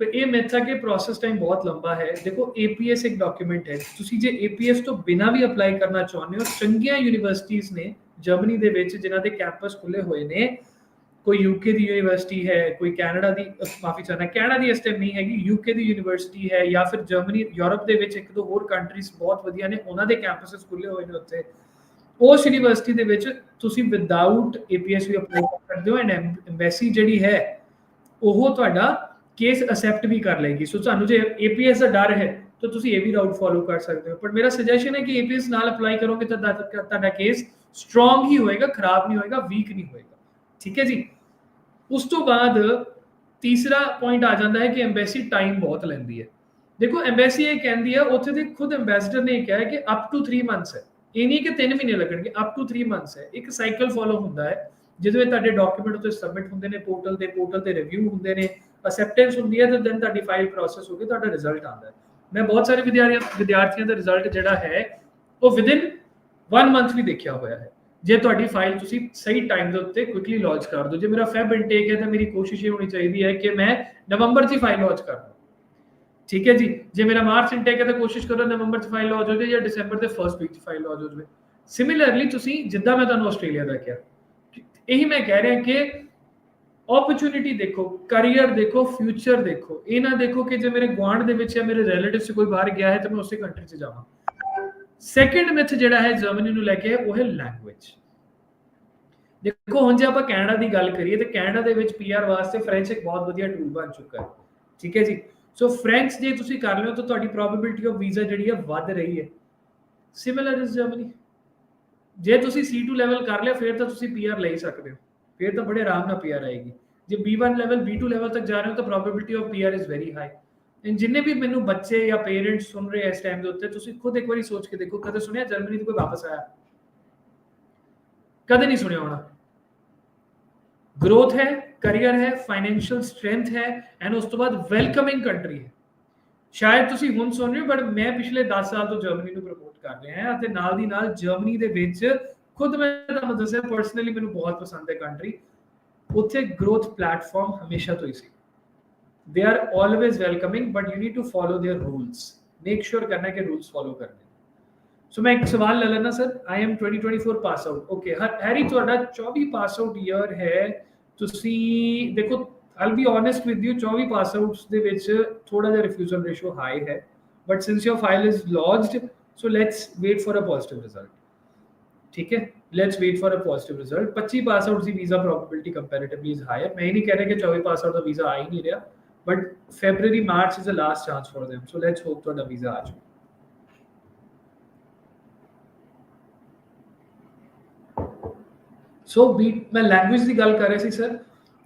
S2: ਇਹ ਮਿੱਥ ਹੈ ਪ੍ਰੋਸੈਸ ਟਾਈਮ ਬਹੁਤ ਲੰਬਾ ਹੈ ਦੇਖੋ APS ਇੱਕ ਡਾਕੂਮੈਂਟ ਹੈ ਤੁਸੀਂ ਜੇ APS ਤੋਂ ਬਿਨਾ ਵੀ ਅਪਲਾਈ ਕਰਨਾ ਚਾਹੁੰਦੇ ਹੋ ਚੰਗੀਆਂ ਯੂਨੀਵਰਸਿਟੀਆਂ ਨੇ ਜਰਮਨੀ ਦੇ ਵਿੱਚ ਜਿਨ੍ਹਾਂ ਦੇ ਕੈਂਪਸ ਖੁੱਲੇ ਹੋਏ ਨੇ ਕੋਈ ਯੂਕੇ ਦੀ ਯੂਨੀਵਰਸਿਟੀ ਹੈ ਕੋਈ ਕੈਨੇਡਾ ਦੀ ਮਾਫੀ ਚਾਹਨਾ ਕੈਨੇਡਾ ਦੀ ਇਸ ਟਾਈਮ ਨਹੀਂ ਹੈਗੀ ਯੂਕੇ ਦੀ ਯੂਨੀਵਰਸਿਟੀ ਹੈ ਜਾਂ ਫਿਰ ਜਰਮਨੀ ਯੂਰਪ ਦੇ ਵਿੱਚ ਇੱਕ ਦੋ ਹੋਰ ਕੰਟਰੀਜ਼ ਬਹੁਤ ਵਧੀਆ ਨੇ ਉਹਨਾਂ ਦੇ ਕੈਂਪਸਸ ਖੁੱਲੇ ਹੋਏ ਨੇ ਉੱਥੇ ਉਸ ਯੂਨੀਵਰਸਿਟੀ ਦੇ ਵਿੱਚ ਤੁਸੀਂ ਵਿਦਆਊਟ APS ਵੀ ਅਪਲਾਈ ਕਰ ਸਕਦੇ ਹੋ ਐਂਡ ਐਮਬੈਸੀ ਜਿਹੜੀ ਹੈ ਉਹ ਤੁਹਾਡਾ ਕੇਸ ਅਸੈਪਟ ਵੀ ਕਰ ਲਏਗੀ। ਸੋ ਤੁਹਾਨੂੰ ਜੇ APS ਦਾ ਡਰ ਹੈ, ਤਾਂ ਤੁਸੀਂ ਇਹ ਵੀ ਰਾਊਟ ਫੋਲੋ ਕਰ ਸਕਦੇ ਹੋ। ਪਰ ਮੇਰਾ ਸੁਜੈਸ਼ਨ ਹੈ ਕਿ APS ਨਾਲ ਅਪਲਾਈ ਕਰੋਗੇ ਤਾਂ ਤੁਹਾਡਾ ਕੇਸ ਸਟਰੋਂਗ ਹੀ ਹੋਏਗਾ, ਖਰਾਬ ਨਹੀਂ ਹੋਏਗਾ ਵੀਕ ਨਹੀਂ ਹੋਏਗਾ। ਠੀਕ ਹੈ ਜੀ? ਉਸ ਤੋਂ ਬਾਅਦ ਤੀਸਰਾ ਪੁਆਇੰਟ ਆ ਜਾਂਦਾ ਹੈ ਕਿ ਐਮਬੈਸੀ ਟਾਈਮ ਬਹੁਤ ਲੈਂਦੀ ਹੈ। ਦੇਖੋ ਐਮਬੈਸੀ ਇਹ ਕਹਿੰਦੀ ਹੈ, ਉੱਥੇ ਦੇ ਖੁਦ ਐਮਬੈਸਡਰ ਨੇ ਕਿਹਾ ਹੈ ਕਿ ਅਪ ਟੂ 3 ਮੰਥਸ ਹੈ। ਇਹ ਨਹੀਂ ਕਿ 3 ਮਹੀਨੇ ਲੱਗਣਗੇ ਅਪ ਟੂ 3 ਮੰਥਸ ਹੈ। ਇੱਕ ਸਾਈਕਲ ਫੋਲੋ ਹੁੰਦਾ ਹੈ ਜਦੋਂ ਇਹ ਤੁਹਾਡੇ ਡਾਕੂਮੈਂਟ ਉੱਤੇ ਸਬਮਿਟ ਹੁੰਦੇ ਨੇ ਪੋਰਟਲ ਤੇ ਪੋਰਟਲ ਤੇ ਰਿਵਿਊ ਹੁੰਦੇ ਨੇ। ਅਸੈਪਟੈਂਸ ਹੁੰਦੀ ਹੈ, ਤੇ ਦੈਨ ਤੁਹਾਡੀ ਫਾਈਲ ਪ੍ਰੋਸੈਸ ਹੋ ਕੇ ਤੁਹਾਡਾ ਰਿਜ਼ਲਟ ਆਉਂਦਾ ਹੈ। ਮੈਂ ਬਹੁਤ ਸਾਰੇ ਵਿਦਿਆਰਥੀਆਂ ਵਿਦਿਆਰਥੀਆਂ ਦਾ ਰਿਜ਼ਲਟ ਜਿਹੜਾ ਹੈ, ਉਹ ਵਿਦਿਨ 1 ਮੰਥ ਵੀ ਦੇਖਿਆ ਹੋਇਆ ਹੈ। ਜੇ ਤੁਹਾਡੀ ਫਾਈਲ ਤੁਸੀਂ ਸਹੀ ਟਾਈਮ ਦੇ ਉੱਤੇ ਕੁਇਕਲੀ ਲਾਂਚ ਕਰ ਦਿਓ, ਜੇ ਮੇਰਾ ਫੈਬ ਇਨਟੇਕ ਹੈ, ਤਾਂ ਮੇਰੀ ਕੋਸ਼ਿਸ਼ ਇਹ ਹੋਣੀ ਚਾਹੀਦੀ ਹੈ ਕਿ ਮੈਂ ਨਵੰਬਰ 'ਚ ਹੀ ਫਾਈਲ ਲਾਂਚ ਕਰ ਦਾਂ ਠੀਕ ਹੈ ਜੀ? ਜੇ ਮੇਰਾ ਮਾਰਚ ਇਨਟੇਕ ਹੈ, ਤਾਂ ਕੋਸ਼ਿਸ਼ ਕਰੋ ਨਵੰਬਰ 'ਚ ਫਾਈਲ ਲਾਂਚ ਹੋ ਜਾਵੇ ਜਾਂ ਦਸੰਬਰ ਦੇ ਫਰਸਟ ਵੀਕ 'ਚ ਫਾਈਲ ਲਾਂਚ ਹੋ ਜਾਵੇ। ਸਿਮਿਲਰਲੀ ਤੁਸੀਂ ਜਿੱਦਾਂ ਮੈਂ ਤੁਹਾਨੂੰ ਆਸਟ੍ਰੇਲੀਆ ਦਾ ਕਿਹਾ, ਇਹੀ ਮੈਂ ਕਹਿ ਰਿਹਾ ਕਿ ਓਪਰਚੁਨਿਟੀ ਦੇਖੋ ਕੈਰੀਅਰ ਦੇਖੋ ਫਿਊਚਰ ਦੇਖੋ। ਇਹ ਨਾ ਦੇਖੋ ਕਿ ਜੇ ਮੇਰੇ ਗਵਾਂਡ ਦੇ ਵਿੱਚ ਜਾਂ ਮੇਰੇ ਰਿਲੇਟਿਵਸ 'ਚ ਕੋਈ ਬਾਹਰ ਗਿਆ ਹੈ ਤਾਂ ਮੈਂ ਉਸੇ ਕੰਟਰੀ 'ਚ ਜਾਵਾਂ। ਸੈਕੰਡ ਮਿਥ ਜਿਹੜਾ ਹੈ ਜਰਮਨੀ ਨੂੰ ਲੈ ਕੇ ਉਹ ਹੈ ਲੈਂਗੁਏਜ ਦੇਖੋ, ਹੁਣ ਜੇ ਆਪਾਂ ਕੈਨੇਡਾ ਦੀ ਗੱਲ ਕਰੀਏ ਤਾਂ ਕੈਨੇਡਾ ਦੇ ਵਿੱਚ ਪੀਆਰ ਵਾਸਤੇ ਫ੍ਰੈਂਚ ਇੱਕ ਬਹੁਤ ਵਧੀਆ ਟੂਲ ਬਣ ਚੁੱਕਾ ਹੈ। ਠੀਕ ਹੈ ਜੀ? ਸੋ ਫ੍ਰੈਂਚ ਜੇ ਤੁਸੀਂ ਕਰ ਲਿਓ ਤਾਂ ਤੁਹਾਡੀ ਪ੍ਰੋਬੇਬਿਲਟੀ ਆਫ ਵੀਜ਼ਾ ਜਿਹੜੀ ਹੈ ਵੱਧ ਰਹੀ ਹੈ। ਸਿਮਿਲਰ ਇਸ ਜਰਮਨੀ ਜੇ ਤੁਸੀਂ C2 ਲੈਵਲ ਕਰ ਲਿਆ, ਫਿਰ ਤਾਂ ਤੁਸੀਂ ਪੀਆਰ ਲੈ ਸਕਦੇ ਹੋ। ਫਿਰ ਤਾਂ ਬੜੇ ਆਰਾਮ ਨਾਲ ਪੀਆਰ ਆਏਗੀ। ਜੇ B1 ਲੈਵਲ B2 ਲੈਵਲ ਤੱਕ ਜਾ ਰਹੇ ਹੋ ਤਾਂ probability of PR is very high and ਜਿੰਨੇ ਵੀ ਮੈਨੂੰ ਬੱਚੇ ਜਾਂ ਪੇਰੈਂਟਸ ਸੁਣ ਰਹੇ ਇਸ ਟਾਈਮ ਦੇ ਉੱਤੇ, ਤੁਸੀਂ ਖੁਦ ਇੱਕ ਵਾਰੀ ਸੋਚ ਕੇ ਦੇਖੋ, ਕਦੇ ਸੁਣਿਆ ਜਰਮਨੀ ਤੋਂ ਕੋਈ ਵਾਪਸ ਆਇਆ? ਕਦੇ ਨਹੀਂ ਸੁਣਿਆ ਹੋਣਾ। ਗਰੋਥ ਹੈ ਕੈਰੀਅਰ ਹੈ ਫਾਈਨੈਂਸ਼ੀਅਲ ਸਟਰੈਂਥ ਹੈ ਐਂਡ ਉਸ ਤੋਂ ਬਾਅਦ ਵੈਲਕਮਿੰਗ ਕੰਟਰੀ ਹੈ। ਸ਼ਾਇਦ ਤੁਸੀਂ ਹੁਣ ਸੁਣ ਰਹੇ ਹੋ ਬਟ ਮੈਂ ਪਿਛਲੇ 10 ਸਾਲ ਤੋਂ ਜਰਮਨੀ ਨੂੰ ਪ੍ਰਮੋਟ ਕਰ ਰਿਹਾ ਹਾਂ, ਅਤੇ ਨਾਲ ਦੀ ਨਾਲ ਜਰਮਨੀ ਦੇ ਵਿੱਚ ਖੁਦ ਮੈਂ ਤੁਹਾਨੂੰ ਦੱਸਿਆ ਪਰਸਨਲੀ ਮੈਨੂੰ ਬਹੁਤ ਪਸੰਦ ਹੈ ਕੰਟਰੀ ਉੱਥੇ ਗਰੋਥ ਪਲੇਟਫਾਰਮ ਹਮੇਸ਼ਾ ਤੋਂ ਹੀ ਸੀ। They are always welcoming but you need to follow their rules make sure ਕਰਨਾ ਕਿ ਰੂਲਸ ਫਾਲੋ ਕਰਦੇ ਸੋ ਮੈਂ ਇੱਕ ਸਵਾਲ ਲੈ ਲੈਣਾ sir. I am 2024 pass out okay Harry, ਤੁਹਾਡਾ 24 ਪਾਸ ਆਊਟ ਈਅਰ ਹੈ। ਤੁਸੀਂ, ਦੇਖੋ I'll be honest with you 24 pass outs ਦੇ ਵਿੱਚ ਥੋੜਾ ਜਿਹਾ ਰਿਫਿਊਜ਼ਲ ਰੇਸ਼ੋ ਹਾਈ ਹੈ। But since your file is lodged so let's wait for a positive result ठीक है let's wait for a positive result 25 pass out की visa probability comparatively is higher मैं ही नहीं कह रहा कि 24 पास आउट का वीजा आ ही नहीं रहा but February March is the last chance for them so let's hope ਤੁਹਾਡਾ ਵੀਜ਼ਾ ਆ ਜਾਵੇ ਸੋ ਵੀ ਮੈਂ ਲੈਂਗੁਏਜ ਦੀ ਗੱਲ ਕਰ ਰਿਹਾ ਸੀ ਸਰ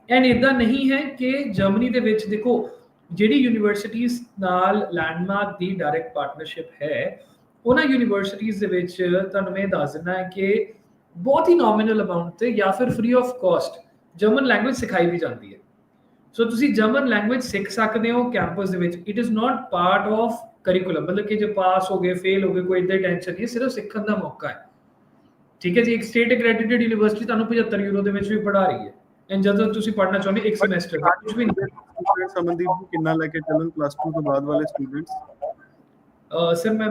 S2: ਐਂਡ ਇਦਾਂ ਨਹੀਂ ਹੈ ਕਿ ਜਰਮਨੀ ਦੇ ਵਿੱਚ ਦੇਖੋ ਜਿਹੜੀ ਯੂਨੀਵਰਸਿਟੀਆਂ ਨਾਲ ਲੈਂਡਮਾਰਕ ਦੀ ਡਾਇਰੈਕਟ ਪਾਰਟਨਰਸ਼ਿਪ ਹੈ ਉਹਨਾਂ ਯੂਨੀਵਰਸਿਟੀਆਂ ਦੇ ਵਿੱਚ ਤੁਹਾਨੂੰ ਮੈਂ ਦੱਸ ਦਿੰਦਾ ਹੈ ਕਿ ਬਹੁਤ ਹੀ ਨੋਮੀਨਲ ਅਮਾਉਂਟ ਤੇ ਜਾਂ ਫਿਰ free of cost German language ਸਿਖਾਈ ਵੀ ਜਾਂਦੀ ਹੈ। ਸੋ ਤੁਸੀਂ ਜਰਮਨ ਲੈਂਗੁਏਜ ਸਿੱਖ ਸਕਦੇ ਹੋ ਕੈਂਪਸ ਦੇ ਵਿੱਚ। It is not part of curriculum ਮਤਲਬ ਕਿ ਜੇ ਪਾਸ ਹੋ ਗਏ ਫੇਲ ਹੋ ਗਏ ਕੋਈ ਇਦਾਂ ਟੈਨਸ਼ਨ ਨਹੀਂ ਸਿਰਫ ਸਿੱਖਣ ਦਾ ਮੌਕਾ ਹੈ। ਠੀਕ ਹੈ ਜੀ ਇੱਕ ਸਟੇਟ ਅਕ੍ਰੈਡਿਟਡ ਯੂਨੀਵਰਸਿਟੀ ਤੁਹਾਨੂੰ 75 ਯੂਰੋ ਦੇ ਵਿੱਚ ਵੀ ਪੜ੍ਹਾ ਰਹੀ ਹੈ। ਐਂਡ ਜਦੋਂ ਤੁਸੀਂ ਪੜ੍ਹਨਾ ਚਾਹੁੰਦੇ ਇੱਕ ਸਮੈਸਟਰ ਕੁਝ ਵੀ ਨਹੀਂ।
S1: ਸਮਨਦੀਪ ਜੀ ਕਿੰਨਾ ਲੈ ਕੇ ਚੱਲਣ ਪਲੱਸ 2 ਤੋਂ ਬਾਅਦ ਵਾਲੇ ਸਟੂਡੈਂਟਸ
S2: ਸਰ ਮੈਂ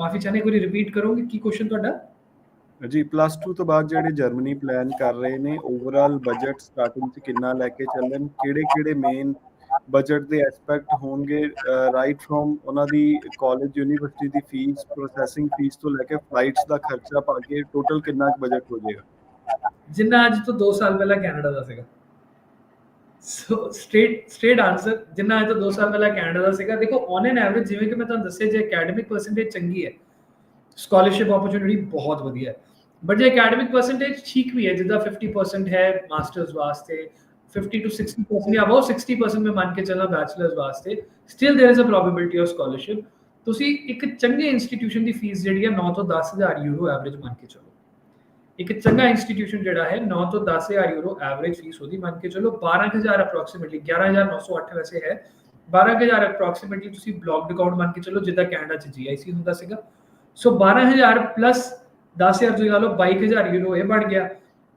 S2: ਮਾਫੀ ਚਾਹਨੇ ਕੋਈ ਰਿਪੀਟ ਕਰੋਗੇ ਕੀ ਕੁਐਸਚਨ ਤੁਹਾਡਾ?
S1: ਜੀ ਪਲੱਸ 2 ਤੋਂ ਬਾਅਦ ਜਿਹੜੇ ਜਰਮਨੀ ਪਲਾਨ ਕਰ ਰਹੇ ਨੇ ਓਵਰਆਲ ਬਜਟ ਸਟਾਰਟਿੰਗ ਚ ਕਿੰਨਾ ਲੈ ਕੇ ਚੱਲਣ ਕਿਹੜੇ ਕਿਹੜੇ ਮੇਨ ਬਜਟ ਦੇ ਐਸਪੈਕਟ ਹੋਣਗੇ ਰਾਈਟ ਫਰੋਮ ਉਹਨਾਂ ਦੀ ਕਾਲਜ ਯੂਨੀਵਰਸਿਟੀ ਦੀ ਫੀਸ ਪ੍ਰੋਸੈਸਿੰਗ ਫੀਸ ਤੋਂ ਲੈ ਕੇ ਫਲਾਈਟਸ ਦਾ ਖਰਚਾ ਪਾ ਕੇ ਟੋਟਲ ਕਿੰਨਾ ਬਜਟ ਹੋ ਜਾਏਗਾ?
S2: ਜਿੰਨਾ ਅੱਜ ਤੋਂ 2 ਸਾਲ ਪਹਿਲਾਂ ਕੈਨੇਡਾ ਦਾ ਸੀਗਾ। ਸੋ ਸਟ੍ਰੇਟ ਸਟ੍ਰੇਟ ਆਨਸਰ ਜਿੰਨਾ ਅੱਜ ਤੋਂ 2 ਸਾਲ ਪਹਿਲਾਂ ਕੈਨੇਡਾ ਦਾ ਸੀਗਾ, ਦੇਖੋ ਔਨ ਐਨ ਐਵਰੇਜ ਜਿਵੇਂ ਕਿ ਮੈਂ ਤੁਹਾਨੂੰ ਦੱਸਿਆ, ਜੇ ਅਕੈਡਮਿਕ ਪਰਸੈਂਟੇਜ ਚੰਗੀ ਹੈ ਸਕਾਲਰਸ਼ਿਪ ਓਪਰਚ्युनिटी ਬਹੁਤ ਵਧੀਆ ਹੈ। ਬਟ ਜੇ ਅਕੈਡਮਿਕ ਪਰਸੈਂਟੇਜ ਠੀਕ ਵੀ ਹੈ, ਜਿੱਦਾਂ 50% ਹੈ ਮਾਸਟਰਸ ਵਾਸਤੇ 50 to 60% या अबाउट 60% में मान के चलना बैचलर्स वास्ते still there is a probability of scholarship ਤੁਸੀਂ ਇੱਕ ਚੰਗੇ ਇੰਸਟੀਟਿਊਸ਼ਨ ਦੀ ਫੀਸ ਜਿਹੜੀ ਹੈ 9 ਤੋਂ 10000 ਯੂਰੋ ਐਵਰੇਜ ਮੰਨ ਕੇ ਚੱਲੋ। ਇੱਕ ਚੰਗਾ ਇੰਸਟੀਟਿਊਸ਼ਨ ਜਿਹੜਾ ਹੈ 9 ਤੋਂ 10000 ਯੂਰੋ ਐਵਰੇਜ ਫੀਸ ਉਹਦੀ ਮੰਨ ਕੇ, ਚੱਲੋ 12000 ਅਪਰੋਕਸੀਮੇਟਲੀ 11908 ਵੈਸੇ ਹੈ 12000 ਅਪਰੋਕਸੀਮੇਟਲੀ ਤੁਸੀਂ ਬਲੌਕਡ ਅਕਾਊਂਟ ਮੰਨ ਕੇ ਚੱਲੋ, ਜਿੱਦਾਂ ਕੈਨੇਡਾ ਚ ਜੀਆਈਸੀ ਹੁੰਦਾ ਸੀਗਾ। ਸੋ 12000 ਪਲੱਸ 10000 ਤੁਸੀਂ ਲਾ ਲਓ 22000 ਯੂਰੋ ਇਹ ਬਣ ਗਿਆ।